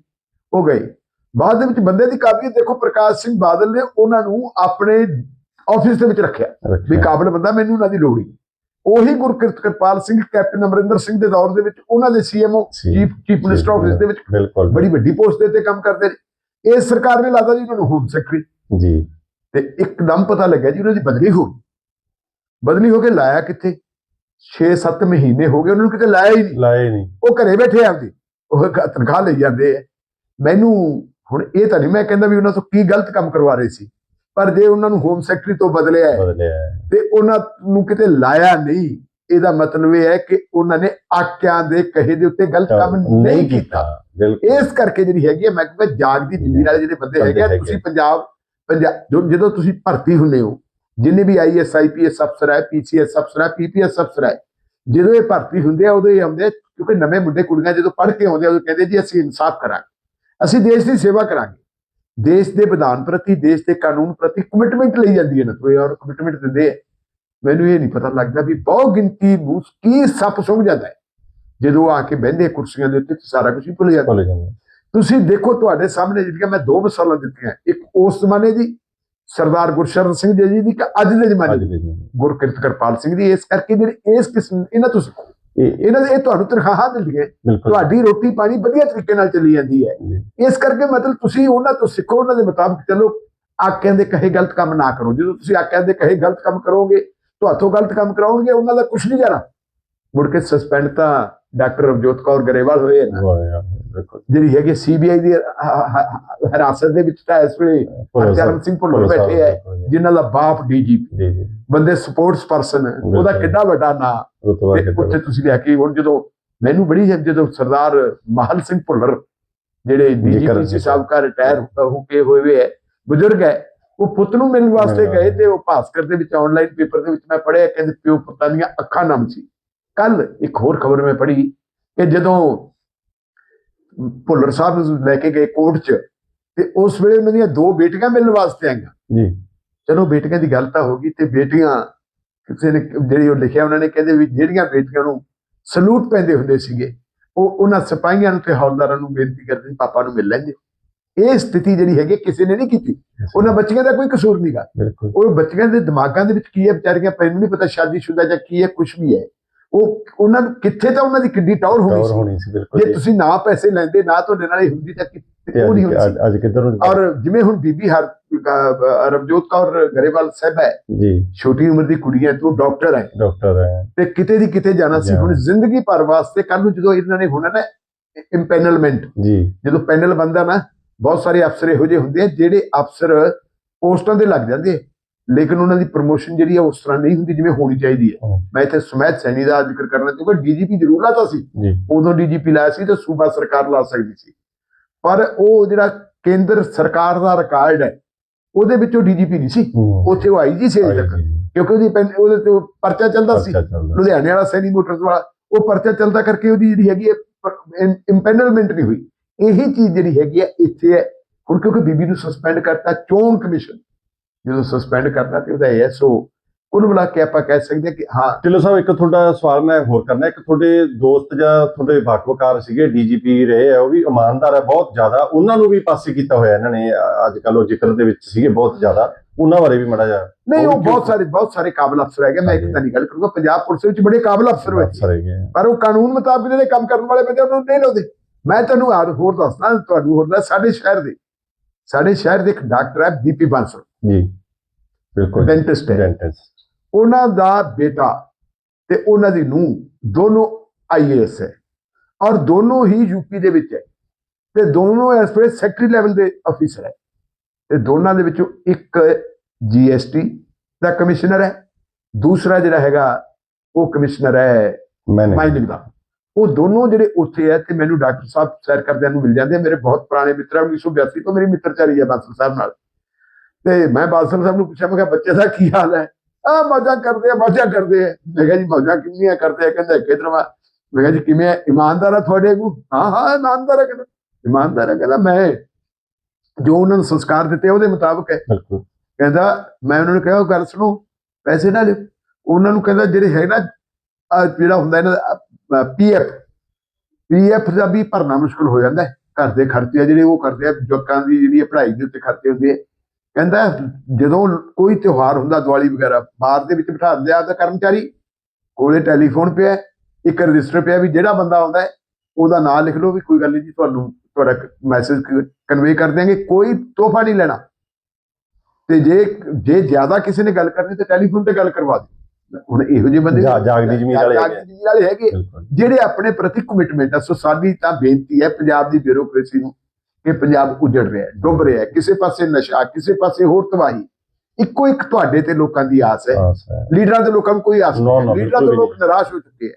ਉਹ ਗਏ। ਬਾਅਦ ਦੇ ਵਿੱਚ ਬੰਦੇ ਦੀ ਕਾਬਲੀਅਤ ਦੇਖੋ ਪ੍ਰਕਾਸ਼ ਸਿੰਘ ਬਾਦਲ ਨੇ ਉਹਨਾਂ ਨੂੰ ਆਪਣੇ ਆਫਿਸ ਦੇ ਵਿੱਚ ਰੱਖਿਆ। ਵੀ। ਕਾਬਲ ਬੰਦਾ ਮੈਨੂੰ ਉਹਨਾਂ ਦੀ ਲੋੜ ਨਹੀਂ। ਉਹੀ ਗੁਰਕਿਰਤ ਕਿਰਪਾਲ ਸਿੰਘ ਕੈਪਟਨ ਅਮਰਿੰਦਰ ਸਿੰਘ ਦੇ ਦੌਰ ਦੇ ਵਿੱਚ ਉਹਨਾਂ ਦੇ CMO. Chief chief minister office ਦੇ ਵਿੱਚ ਬੜੀ ਵੱਡੀ ਪੋਸਟ ਦੇ ਉੱਤੇ ਕੰਮ ਕਰਦੇ ਨੇ। ਇਸ ਸਰਕਾਰ ਨੇ ਲਾਦਾ ਜੀ ਉਹਨਾਂ ਨੂੰ ਹੋਮ ਸੈਕਟਰੀ ਜੀ। ਤੇ ਇੱਕਦਮ ਪਤਾ ਲੱਗਿਆ ਜੀ ਉਹਨਾਂ ਦੀ ਬਦਲੀ ਹੋ ਗਈ। ਬਦਲੀ ਹੋ ਕੇ ਲਾਇਆ ਕਿੱਥੇ? 6-7 ਮਹੀਨੇ ਹੋ ਗਏ ਉਹਨਾਂ ਨੂੰ ਕਿਤੇ ਲਾਇਆ ਹੀ ਨਹੀਂ। ਲਾਏ ਨਹੀਂ। ਉਹ ਘਰੇ ਬੈਠੇ ਆਪਦੀ। ਉਹ ਤਨਖਾਹ ਲਈ ਜਾਂਦੇ ਆ। ਮੈਨੂੰ ਹੁਣ ਇਹ ਤਾਂ ਨਹੀਂ ਮੈਂ ਕਹਿੰਦਾ ਵੀ ਉਹਨਾਂ ਤੋਂ ਕੀ ਗਲਤ ਕੰਮ ਕਰਵਾ ਰਹੇ ਸੀ। ਪਰ ਜੇ ਉਹਨਾਂ ਨੂੰ ਹੋਮ ਸੈਕਟਰੀ ਤੋਂ ਬਦਲਿਆ ਹੈ ਬਦਲਿਆ ਹੈ। ਤੇ ਉਹਨਾਂ ਨੂੰ ਕਿਤੇ ਲਾਇਆ ਨਹੀਂ ਇਹਦਾ ਮਤਲਬ ਇਹ ਹੈ ਕਿ ਉਹਨਾਂ ਨੇ ਆਕਿਆਂ ਦੇ ਕਹੇ ਦੇ ਉੱਤੇ ਗਲਤ ਕੰਮ ਨਹੀਂ ਕੀਤਾ। ਇਸ ਕਰਕੇ ਜਿਹੜੀ ਹੈਗੀ ਹੈ ਮੈਂ ਕਹਿੰਦਾ ਜਾਗਦੀ ਜ਼ਮੀਨ ਵਾਲੇ ਜਿਹੜੇ ਬੰਦੇ ਹੈਗੇ ਆ ਤੁਸੀਂ ਪੰਜਾਬ ਪੰਜਾਬ ਜਦੋਂ ਤੁਸੀਂ ਭਰਤੀ ਹੁੰਦੇ ਹੋ ਜਿੰਨੇ ਵੀ ਆਈਐਸ ਆਈਪੀਐਸ ਅਫਸਰ ਹੈ ਪੀਸੀਐਸ ਅਫਸਰ ਹੈ ਪੀਪੀਐਸ ਅਫਸਰ ਹੈ ਜਦੋਂ ਇਹ ਭਰਤੀ ਹੁੰਦੇ ਆ ਉਦੋਂ ਇਹ ਆਉਂਦੇ ਕਿਉਂਕਿ ਨਵੇਂ ਮੁੰਡੇ ਕੁੜੀਆਂ ਜਦੋਂ ਪੜ੍ਹ ਕੇ ਆਉਂਦੇ ਆ ਉਦੋਂ ਕਹਿੰਦੇ ਜੀ ਅਸੀਂ ਇਨਸਾਫ ਕਰਾਂਗੇ। ਅਸੀਂ ਦੇਸ਼ ਦੀ ਸੇਵਾ ਕਰਾਂਗੇ। ਦੇਸ਼ ਦੇ ਵਿਧਾਨ ਪ੍ਰਤੀ ਦੇਸ਼ ਦੇ ਕਾਨੂੰਨ ਪ੍ਰਤੀ ਕਮਿਟਮੈਂਟ ਲਈ ਜਾਂਦੀ ਹੈ ਨਾ ਕੋਈ ਔਰ ਕਮਿਟਮੈਂਟ ਦਿੰਦੇ ਆ। ਮੈਨੂੰ ਇਹ ਨਹੀਂ ਪਤਾ ਲੱਗਦਾ ਵੀ ਬਹੁ ਗਿਣਤੀ ਨੂੰ ਕੀ ਸੱਪ ਸੁੰਘ ਜਾਂਦਾ ਹੈ। ਜਦੋਂ ਆ ਕੇ ਬਹਿੰਦੇ ਕੁਰਸੀਆਂ ਦੇ ਉੱਤੇ ਸਾਰਾ ਕੁਝ ਹੀ ਭੁੱਲ ਜਾਂਦਾ। ਤੁਸੀਂ ਦੇਖੋ ਤੁਹਾਡੇ ਸਾਹਮਣੇ ਜਿਹੜੀਆਂ ਮੈਂ ਦੋ ਮਿਸਾਲਾਂ ਦਿੱਤੀਆਂ। ਇੱਕ ਉਸ ਜ਼ਮਾਨੇ ਦੀ ਸਰਦਾਰ ਗੁਰਸ਼ਰਨ ਸਿੰਘ ਜੀ ਦੀ ਕਿ ਅੱਜ ਦੇ ਜ਼ਮਾਨੇ ਦੀ। ਗੁਰਕਿਰਤ ਕਿਰਪਾਲ ਸਿੰਘ ਦੀ ਇਸ ਕਰਕੇ ਜਿਹੜੇ ਇਸ ਕਿਸਮ ਇਹਨਾਂ ਤੋਂ ਸਿੱਖੋ। ਇਹ ਇਹਨਾਂ ਦੇ ਇਹ ਤੁਹਾਨੂੰ ਤਨਖਾਹਾਂ ਬਿਲਕੁਲ। ਤੁਹਾਡੀ ਰੋਟੀ ਪਾਣੀ ਵਧੀਆ ਤਰੀਕੇ ਨਾਲ ਚੱਲੀ ਜਾਂਦੀ ਹੈ। ਇਸ ਕਰਕੇ ਮਤਲਬ ਤੁਸੀਂ ਉਹਨਾਂ ਤੋਂ ਸਿੱਖੋ ਉਹਨਾਂ ਦੇ ਮੁਤਾਬਕ ਚੱਲੋ। ਆਕਿਆਂ ਦੇ ਕਹੇ ਗਲਤ ਕੰਮ ਨਾ ਕਰੋ। ਜਦੋਂ ਤੁਸੀਂ ਆਕਿਆਂ ਦੇ ਕਹੇ ਗਲਤ ਕੰਮ ਕਰੋਗੇ ਤੁਹਾਥੋਂ ਗਲਤ ਕੰਮ ਕਰਾਉਣਗੇ ਉਹਨਾਂ ਦਾ ਕੁਝ ਨਹੀਂ ਜਾਣਾ। ਮੁੜ ਕੇ ਸਸਪੈਂਡ ਤਾਂ ਡਾਕਟਰ ਰਵਜੋਤ ਕੌਰ ਗਰੇਵਾਲ ਹੋਏ ਨੇ। ਵਾਹ ਯਾਰ, ਬਿਲਕੁਲ। ਜਿਹੜੀ ਹੈਗੀ ਸੀਬੀਆਈ ਦੀ ਹਰਾਸਤ ਦੇ ਵਿੱਚ ਤਾਂ ਇਸ ਵੇਲੇ ਸਾਹਿਬ- ਹਰਚਰਨ ਸਿੰਘ ਭੁੱਲਰ ਸਾਹਿਬ, ਬੈਠੇ ਜੀ, ਜਿਨ੍ਹਾਂ ਦਾ ਬਾਪ ਡੀਜੀਪੀ ਬੰਦੇ ਸਪੋਰਟਸ ਪਰਸਨ ਉਹਦਾ। ਕਿੰਨਾ ਵੱਡਾ ਨਾਂ। ਉੱਥੇ ਤੁਸੀਂ ਲਿਆ ਕੇ ਹੁਣ ਜਦੋਂ ਮੈਨੂੰ ਬੜੀ ਜਦੋਂ ਸਰਦਾਰ ਮਾਹਲ ਸਿੰਘ ਭੁੱਲਰ ਜਿਹੜੇ ਡੀਜੀਪੀ ਸੀ ਜ਼ਿਕਰ- ਸਾਬਕਾ ਰਿਟਾਇਰ ਹੋ ਕੇ ਹੋਏ ਹੋਏ ਹੈ ਬਜ਼ੁਰਗ ਹੈ। ਉਹ ਪੁੱਤ ਨੂੰ ਮਿਲਣ ਵਾਸਤੇ ਗਏ ਤੇ ਉਹ ਭਾਸਕਰ ਦੇ ਵਿੱਚ ਆਨਲਾਈਨ ਪੇਪਰ ਦੇ ਵਿੱਚ ਮੈਂ ਪੜ੍ਹਿਆ ਕਹਿੰਦੇ ਪਿਓ ਪੁੱਤਾਂ ਦੀਆਂ ਅੱਖਾਂ ਨਮ ਸੀ। ਕੱਲ ਇੱਕ ਹੋਰ ਖਬਰ ਮੈਂ ਪੜ੍ਹੀ ਕਿ ਜਦੋਂ ਭੁੱਲਰ ਸਾਹਿਬ ਨੂੰ ਲੈ ਕੇ ਗਏ ਕੋਰਟ 'ਚ ਤੇ ਉਸ ਵੇਲੇ ਉਹਨਾਂ ਦੀਆਂ ਦੋ ਬੇਟੀਆਂ ਮਿਲਣ ਵਾਸਤੇ ਆਈਆਂ। ਜੀ। ਚਲੋ ਬੇਟੀਆਂ ਦੀ ਗੱਲ ਤਾਂ ਹੋ ਗਈ ਤੇ ਬੇਟੀਆਂ ਕਿਸੇ ਨੇ ਜਿਹੜੀ ਉਹ ਲਿਖਿਆ ਉਹਨਾਂ ਨੇ ਕਹਿੰਦੇ ਵੀ ਜਿਹੜੀਆਂ ਬੇਟੀਆਂ ਨੂੰ ਸਲੂਟ ਪੈਂਦੇ ਹੁੰਦੇ ਸੀਗੇ ਉਹ ਉਹਨਾਂ ਸਿਪਾਹੀਆਂ ਨੂੰ ਤੇ ਹੌਲਦਾਰਾਂ ਨੂੰ ਬੇਨਤੀ ਕਰਦੇ ਪਾਪਾ ਨੂੰ ਮਿਲ ਲੈਂਦੇ। ਇਹ ਸਥਿਤੀ ਜਿਹੜੀ ਹੈਗੀ ਕਿਸੇ ਨੇ ਨਹੀਂ ਕੀਤੀ। ਉਹਨਾਂ ਬੱਚੀਆਂ ਦਾ ਕੋਈ ਕਸੂਰ ਨਹੀਂਗਾ ਉਹ ਬੱਚੀਆਂ ਦੇ ਦਿਮਾਗਾਂ ਦੇ ਵਿੱਚ ਕੀ ਹੈ ਵਿਚਾਰੀਆਂ ਮੈਨੂੰ ਨਹੀਂ ਪਤਾ ਸ਼ਾਦੀशुदा ਜਾਂ ਕੀ ਹੈ ਕੁਝ ਵੀ ਹੈ। ਉਹ ਉਹਨਾਂ ਨੂੰ ਕਿੱਥੇ ਤਾਂ ਉਹਨਾਂ ਦੀ ਕਿੱਡੀ ਟੌਰ ਹੋਣੀ ਸੀ। ਹੋਣੀ ਸੀ ਬਿਲਕੁਲ ਜੇ। ਤੁਸੀਂ ਨਾ ਪੈਸੇ ਲੈਂਦੇ ਨਾ ਤੁਹਾਡੇ ਨਾਲ ਇਹ ਹੁੰਦੀ ਤਾਂ ਉਹ ਨਹੀਂ ਅੱਜ ਕਿੱਧਰ ਨੂੰ ਔਰ ਜਿਵੇਂ ਹੁਣ ਬੀਬੀ ਹਰ ਰਵਜੋਤ ਕੌਰ ਗਰੇਵਾਲ ਸਾਹਿਬ ਹੈ ਜੀ। ਛੋਟੀ ਉਮਰ ਦੀ ਕੁੜੀ ਹੈ ਤੂੰ ਡਾਕਟਰ ਹੈ। ਡਾਕਟਰ ਹੈ। ਤੇ ਕਿਤੇ ਦੀ ਕਿਤੇ ਜਾਣਾ ਸੀ। ਹੁਣ ਜ਼ਿੰਦਗੀ ਭਰ ਵਾਸਤੇ ਕੱਲ ਨੂੰ ਜਦੋਂ ਇਹਨਾਂ ਨੇ ਹੋਣਾ ਨਾ ਇੰਪੈਨਲਮੈਂਟ ਜੀ। ਜਦੋਂ ਪੈਨਲ ਬੰਦਾ ਨਾ ਬਹੁਤ ਸਾਰੇ ਅਫਸਰ ਇਹੋ ਜਿਹੇ ਹੁੰਦੇ ਆ ਜਿਹੜੇ ਅਫਸਰ ਪੋਸਟਾਂ ਤੇ ਲੱਗ ਜਾਂਦੇ ਆ। ਲੇਕਿਨ ਉਹਨਾਂ ਦੀ ਪ੍ਰਮੋਸ਼ਨ ਜਿਹੜੀ ਆ ਉਸ ਤਰ੍ਹਾਂ ਨਹੀਂ ਹੁੰਦੀ ਜਿਵੇਂ ਹੋਣੀ ਚਾਹੀਦੀ ਹੈ। ਮੈਂ ਇੱਥੇ ਸੁਮੈਤ ਸੈਣੀ ਦਾ ਜ਼ਿਕਰ ਕਰਨਾ ਚਾਹੁੰਦਾ ਡੀਜੀਪੀ ਜ਼ਰੂਰ ਲਾਤਾ ਸੀ। ਜੀ। ਉਦੋਂ ਡੀਜੀਪੀ ਲਾਇਆ ਸੀ ਤੇ ਸੂਬਾ ਸਰਕਾਰ ਲਾ ਸਕਦੀ ਸੀ। ਪਰ ਉਹ ਜਿਹੜਾ ਕੇਂਦਰ ਸਰਕਾਰ ਦਾ ਰਿਕਾਰਡ ਹੈ ਉਹਦੇ ਵਿੱਚੋਂ ਡੀਜੀਪੀ ਨਹੀਂ ਸੀ। ਉੱਥੇ ਉਹ ਆਈਜੀ ਸੀ ਅਜੇ ਤੱਕ। ਜੀ, ਜੀ, ਕਿਉਂਕਿ ਉਹਦੀ ਉਹਦੇ ਤੇ ਉਹ ਪਰਚਾ ਚੱਲਦਾ ਸੀ। ਲੁਧਿਆਣੇ ਵਾਲਾ ਸੈਨੀ ਮੋਟਰਸ ਵਾਲਾ ਉਹ ਪਰਚਾ ਚੱਲਦਾ ਕਰਕੇ ਉਹਦੀ ਜਿਹੜੀ ਹੈਗੀ ਹੈ ਇੰਪੈਨਲਮੈਂਟ ਨਹੀਂ ਹੋਈ। ਇਹੀ ਚੀਜ਼ ਜਿਹੜੀ ਹੈਗੀ ਹੈ ਇੱਥੇ ਹੈ। ਹੁਣ ਕਿਉਂਕਿ ਬੀਬੀ ਨੂੰ ਸਸਪੈਂਡ ਕਰਤਾ ਚੋਣ ਕਮਿਸ਼ਨ। ਜਦੋਂ ਸਸਪੈਂਡ ਕਰਤਾ ਤੇ ਉਹਦਾ ਐਸਓ ਉਹਨੂੰ ਬੁਲਾ ਕੇ ਆਪਾਂ ਕਹਿ ਸਕਦੇ ਹਾਂ ਕਿ ਹਾਂ। ਢਿੱਲੋਂ ਸਾਹਿਬ ਇੱਕ ਤੁਹਾਡਾ ਸਵਾਲ ਮੈਂ ਹੋਰ ਕਰਨਾ ਇੱਕ ਤੁਹਾਡੇ ਦੋਸਤ ਜਾਂ ਤੁਹਾਡੇ ਵਾਕਵਕਾਰ ਸੀਗੇ ਡੀਜੀਪੀ ਰਹੇ ਆ ਉਹ ਵੀ ਇਮਾਨਦਾਰ ਹੈ ਬਹੁਤ ਜ਼ਿਆਦਾ। ਉਹਨਾਂ ਨੂੰ ਵੀ ਪਾਸੇ ਕੀਤਾ ਹੋਇਆ ਇਹਨਾਂ ਨੇ ਅੱਜ ਕੱਲ ਉਹ ਜ਼ਿਕਰ ਦੇ ਵਿੱਚ ਸੀਗੇ ਬਹੁਤ ਜ਼ਿਆਦਾ। ਉਹਨਾਂ ਬਾਰੇ ਵੀ ਮੜਾ ਜਾ ਨਹੀਂ ਉਹ ਬਹੁਤ ਸਾਰੇ ਬਹੁਤ ਸਾਰੇ ਕਾਬਲ ਅਫਸਰ ਹੈਗੇ ਮੈਂ ਇੱਕ ਤਾਂ ਨਹੀਂ ਗੱਲ ਕਰੂੰਗਾ ਪੰਜਾਬ ਪੁਲਿਸ ਵਿੱਚ ਬੜੇ ਕਾਬਲ ਅਫਸਰ ਗਏ ਪਰ ਉਹ ਕਾਨੂੰਨ ਮੁਤਾਬਕ ਜਿਹੜੇ ਕੰਮ ਕਰਨ ਵਾਲੇ ਬੰਦੇ ਉਹਨਾਂ ਨੂੰ ਨਹੀਂ ਲਾਉਂਦੇ। ਮੈਂ ਤੁਹਾਨੂੰ ਹੋਰ ਦੱਸਦਾ ਤੁਹਾਨੂੰ ਹੋਰ ਸਾਡੇ ਸ਼ਹਿਰ ਦੇ ਸਾਡੇ ਸ਼ਹਿਰ ਦੇ ਇੱਕ ਡਾਕਟਰ ਹੈ ਬੀਪੀ ਬਾਂਸਲ। ਜੀ। ਬਿਲਕੁਲ ਡੈਂਟਿਸਟ ਹੈ। ਡੈਂਟਿਸਟ ਉਹਨਾਂ ਦਾ ਬੇਟਾ ਤੇ ਉਹਨਾਂ ਦੀ ਨੂੰਹ ਦੋਨੋਂ ਆਈਏਐਸ ਹੈ ਔਰ ਦੋਨੋਂ ਹੀ ਯੂਪੀ ਦੇ ਵਿੱਚ ਹੈ ਤੇ ਦੋਨੋਂ ਇਸ ਵੇਲੇ ਸੈਕਟਰੀ ਲੈਵਲ ਦੇ ਅਫੀਸਰ ਹੈ ਤੇ ਦੋਨਾਂ ਦੇ ਵਿੱਚੋਂ ਇੱਕ ਜੀਐਸਟੀ ਦਾ ਕਮਿਸ਼ਨਰ ਹੈ ਦੂਸਰਾ ਜਿਹੜਾ ਹੈਗਾ ਉਹ ਕਮਿਸ਼ਨਰ ਹੈ ਮਾਈਨਿੰਗ ਦਾ। ਉਹ ਦੋਨੋਂ ਜਿਹੜੇ ਉੱਥੇ ਹੈ ਤੇ ਮੈਨੂੰ ਡਾਕਟਰ ਸਾਹਿਬ ਸੈਰ ਕਰਦਿਆਂ ਨੂੰ ਮਿਲ ਜਾਂਦੇ ਮੇਰੇ ਬਹੁਤ ਪੁਰਾਣੇ ਮਿੱਤਰ ਆ 1982 ਤੋਂ ਮੇਰੀ ਮਿੱਤਰਚਾਰੀ ਹੈ ਬਾਦਲ ਸਾਹਿਬ ਨਾਲ। ਤੇ ਮੈਂ ਬਾਦਲ ਸਾਹਿਬ ਨੂੰ ਪੁੱਛਿਆ ਮੈਂ ਕਿਹਾ ਬੱਚੇ ਦਾ ਕੀ ਹਾਲ ਹੈ? ਆ ਮੌਜਾਂ ਕਰਦੇ ਆ ਮੌਜਾਂ ਕਰਦੇ ਆ। ਮੈਂ ਕਿਹਾ ਜੀ ਮੌਜਾਂ ਕਿੰਨੀਆਂ ਕਰਦੇ ਆ? ਕਹਿੰਦਾ ਕਿਧਰ ਵਾ। ਮੈਂ ਕਿਹਾ ਜੀ ਕਿਵੇਂ? ਇਮਾਨਦਾਰ ਆ ਤੁਹਾਡੇ ਨੂੰ ਹਾਂ ਹਾਂ ਇਮਾਨਦਾਰ ਆ ਕਹਿੰਦਾ। ਇਮਾਨਦਾਰ ਆ ਕਹਿੰਦਾ ਮੈਂ ਜੋ ਉਹਨਾਂ ਨੂੰ ਸੰਸਕਾਰ ਦਿੱਤੇ ਉਹਦੇ ਮੁਤਾਬਕ ਹੈ। ਬਿਲਕੁਲ। ਕਹਿੰਦਾ ਮੈਂ ਉਹਨਾਂ ਨੂੰ ਕਿਹਾ ਉਹ ਗੱਲ ਸੁਣੋ ਪੈਸੇ ਨਾ ਲਿਓ। ਉਹਨਾਂ ਨੂੰ ਕਹਿੰਦਾ ਜਿਹੜੇ ਹੈ ਨਾ ਜਿਹੜਾ ਹੁੰਦਾ ਇਹਨਾਂ ਦਾ ਪੀਐਫ। ਪੀਐਫ ਦਾ ਵੀ ਭਰਨਾ ਮੁਸ਼ਕਲ ਹੋ ਜਾਂਦਾ ਹੈ। ਘਰ ਦੇ ਖਰਚੇ ਜਿਹੜੇ ਉਹ ਕਰਦੇ ਆ ਜੋਕਾਂ ਦੀ ਜਿਹੜੀ ਪੜ੍ਹਾਈ ਦੇ ਉੱਤੇ ਖਰਚੇ ਹੁੰਦੇ ਆ। ਕਹਿੰਦਾ ਜਦੋਂ ਕੋਈ ਤਿਉਹਾਰ ਹੁੰਦਾ ਦੀਵਾਲੀ ਵਗੈਰਾ ਬਾਹਰ ਦੇ ਵਿੱਚ ਬਿਠਾ ਦਿੰਦੇ ਆ ਆਪਦਾ ਕਰਮਚਾਰੀ ਕੋਲੇ ਟੈਲੀਫੋਨ ਪਿਆ ਇੱਕ ਰਜਿਸਟਰ ਪਿਆ ਵੀ ਜਿਹੜਾ ਬੰਦਾ ਆਉਂਦਾ ਉਹਦਾ ਨਾਮ ਲਿਖ ਲਓ ਵੀ ਕੋਈ ਗੱਲ ਨਹੀਂ ਜੀ ਤੁਹਾਨੂੰ ਤੁਹਾਡਾ ਮੈਸੇਜ ਕਨਵੇ ਕਰ ਦਿਆਂਗੇ ਕੋਈ ਤੋਹਫਾ ਨਹੀਂ ਲੈਣਾ। ਤੇ ਜੇ ਜੇ ਜ਼ਿਆਦਾ ਕਿਸੇ ਨੇ ਗੱਲ ਕਰਨੀ ਤੇ ਟੈਲੀਫੋਨ ਤੇ ਗੱਲ ਕਰਵਾ ਦਿਓ। ਹੁਣ ਇਹੋ ਜਿਹੇ ਬੰਦੇ ਜਾਗਦੀ ਜ਼ਮੀਨ ਵਾਲੇ ਹੈਗੇ। ਜਾਗਦੀ ਜ਼ਮੀਨ ਵਾਲੇ ਹੈਗੇ ਜਿਹੜੇ ਆਪਣੇ ਪ੍ਰਤੀ ਕਮਿਟਮੈਂਟ ਹੈ ਸੋ ਸਾਡੀ ਤਾਂ ਬੇਨਤੀ ਹੈ ਪੰਜਾਬ ਦੀ ਬਿਊਰੋਕ੍ਰੇਸੀ ਨੂੰ ਕਿ ਪੰਜਾਬ ਉਜੜ ਰਿਹਾ ਹੈ ਡੁੱਬ ਰਿਹਾ ਹੈ। ਕਿਸੇ ਪਾਸੇ ਨਸ਼ਾ ਕਿਸੇ ਪਾਸੇ ਹੋਰ ਤਬਾਹੀ। ਇੱਕੋ ਇੱਕ ਤੁਹਾਡੇ ਤੇ ਲੋਕਾਂ ਦੀ ਆਸ ਹੈ। ਹੈ। ਲੀਡਰਾਂ ਦੇ ਲੋਕਾਂ ਨੂੰ ਕੋਈ ਆਸ ਨਹੀਂ ਹੈ। ਲੀਡਰਾਂ ਬਿਲਕੁਲ ਲੋਕ ਨਿਰਾਸ਼ ਹੋ ਚੁੱਕੇ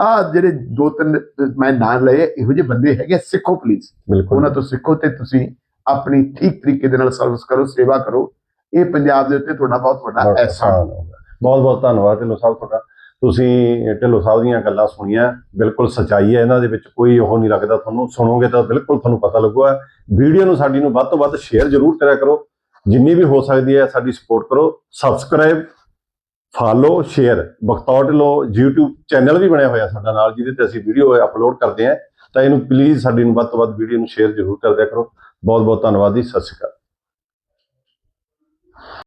ਆ ਆ ਜਿਹੜੇ ਦੋ ਤਿੰਨ ਮੈਂ ਨਾਂ ਲਏ ਇਹੋ ਜਿਹੇ ਬੰਦੇ ਹੈਗੇ ਸਿੱਖੋ ਪਲੀਜ਼ ਉਹਨਾਂ ਤੋਂ ਸਿੱਖੋ ਤੇ ਤੁਸੀਂ ਆਪਣੀ ਠੀਕ ਤਰੀਕੇ ਦੇ ਨਾਲ ਸਰਵਿਸ ਕਰੋ ਸੇਵਾ ਕਰੋ। ਇਹ ਪੰਜਾਬ ਦੇ ਉੱਤੇ ਤੁਹਾਡਾ ਬਹੁਤ ਵੱਡਾ ਹੋਊਗਾ। ਬਹੁਤ ਬਹੁਤ ਧੰਨਵਾਦ। ਢਿੱਲੋਂ ਸਾਹਿਬ ਤੁਹਾਡਾ ਤੁਸੀਂ ਢਿੱਲੋਂ ਸਾਹਿਬ ਦੀਆਂ ਗੱਲਾਂ ਸੁਣੀਆਂ, ਬਿਲਕੁਲ ਸਚਾਈ ਹੈ, ਇਹਨਾਂ ਦੇ ਵਿੱਚ ਕੋਈ ਉਹ ਨਹੀਂ ਲੱਗਦਾ ਤੁਹਾਨੂੰ। ਸੁਣੋਗੇ ਤਾਂ ਬਿਲਕੁਲ ਤੁਹਾਨੂੰ ਪਤਾ ਲੱਗੂਗਾ। ਵੀਡੀਓ ਨੂੰ ਸਾਡੀ ਨੂੰ ਵੱਧ ਤੋਂ ਵੱਧ ਸ਼ੇਅਰ ਜ਼ਰੂਰ ਕਰਿਆ ਕਰੋ। ਜਿੰਨੀ ਵੀ ਹੋ ਸਕਦੀ ਹੈ, ਸਾਡੀ ਸਪੋਰਟ ਕਰੋ। Subscribe follow share Bakhtaur Dhillon YouTube channel ਵੀ ਬਣਿਆ ਹੋਇਆ ਸਾਡਾ ਨਾਲ, ਜਿਹਦੇ ਤੇ ਅਸੀਂ ਵੀਡੀਓ ਅਪਲੋਡ ਕਰਦੇ ਹਾਂ। ਤਾਂ ਇਹਨੂੰ ਪਲੀਜ਼ ਸਾਡੀ ਨੂੰ ਵੱਧ ਤੋਂ ਵੱਧ ਵੀਡੀਓ ਨੂੰ ਸ਼ੇਅਰ ਜ਼ਰੂਰ ਕਰ ਦਿਆ ਕਰੋ। ਬਹੁਤ ਬਹੁਤ ਧੰਨਵਾਦ ਜੀ, ਸਤਿ ਸ਼੍ਰੀ ਅਕਾਲ।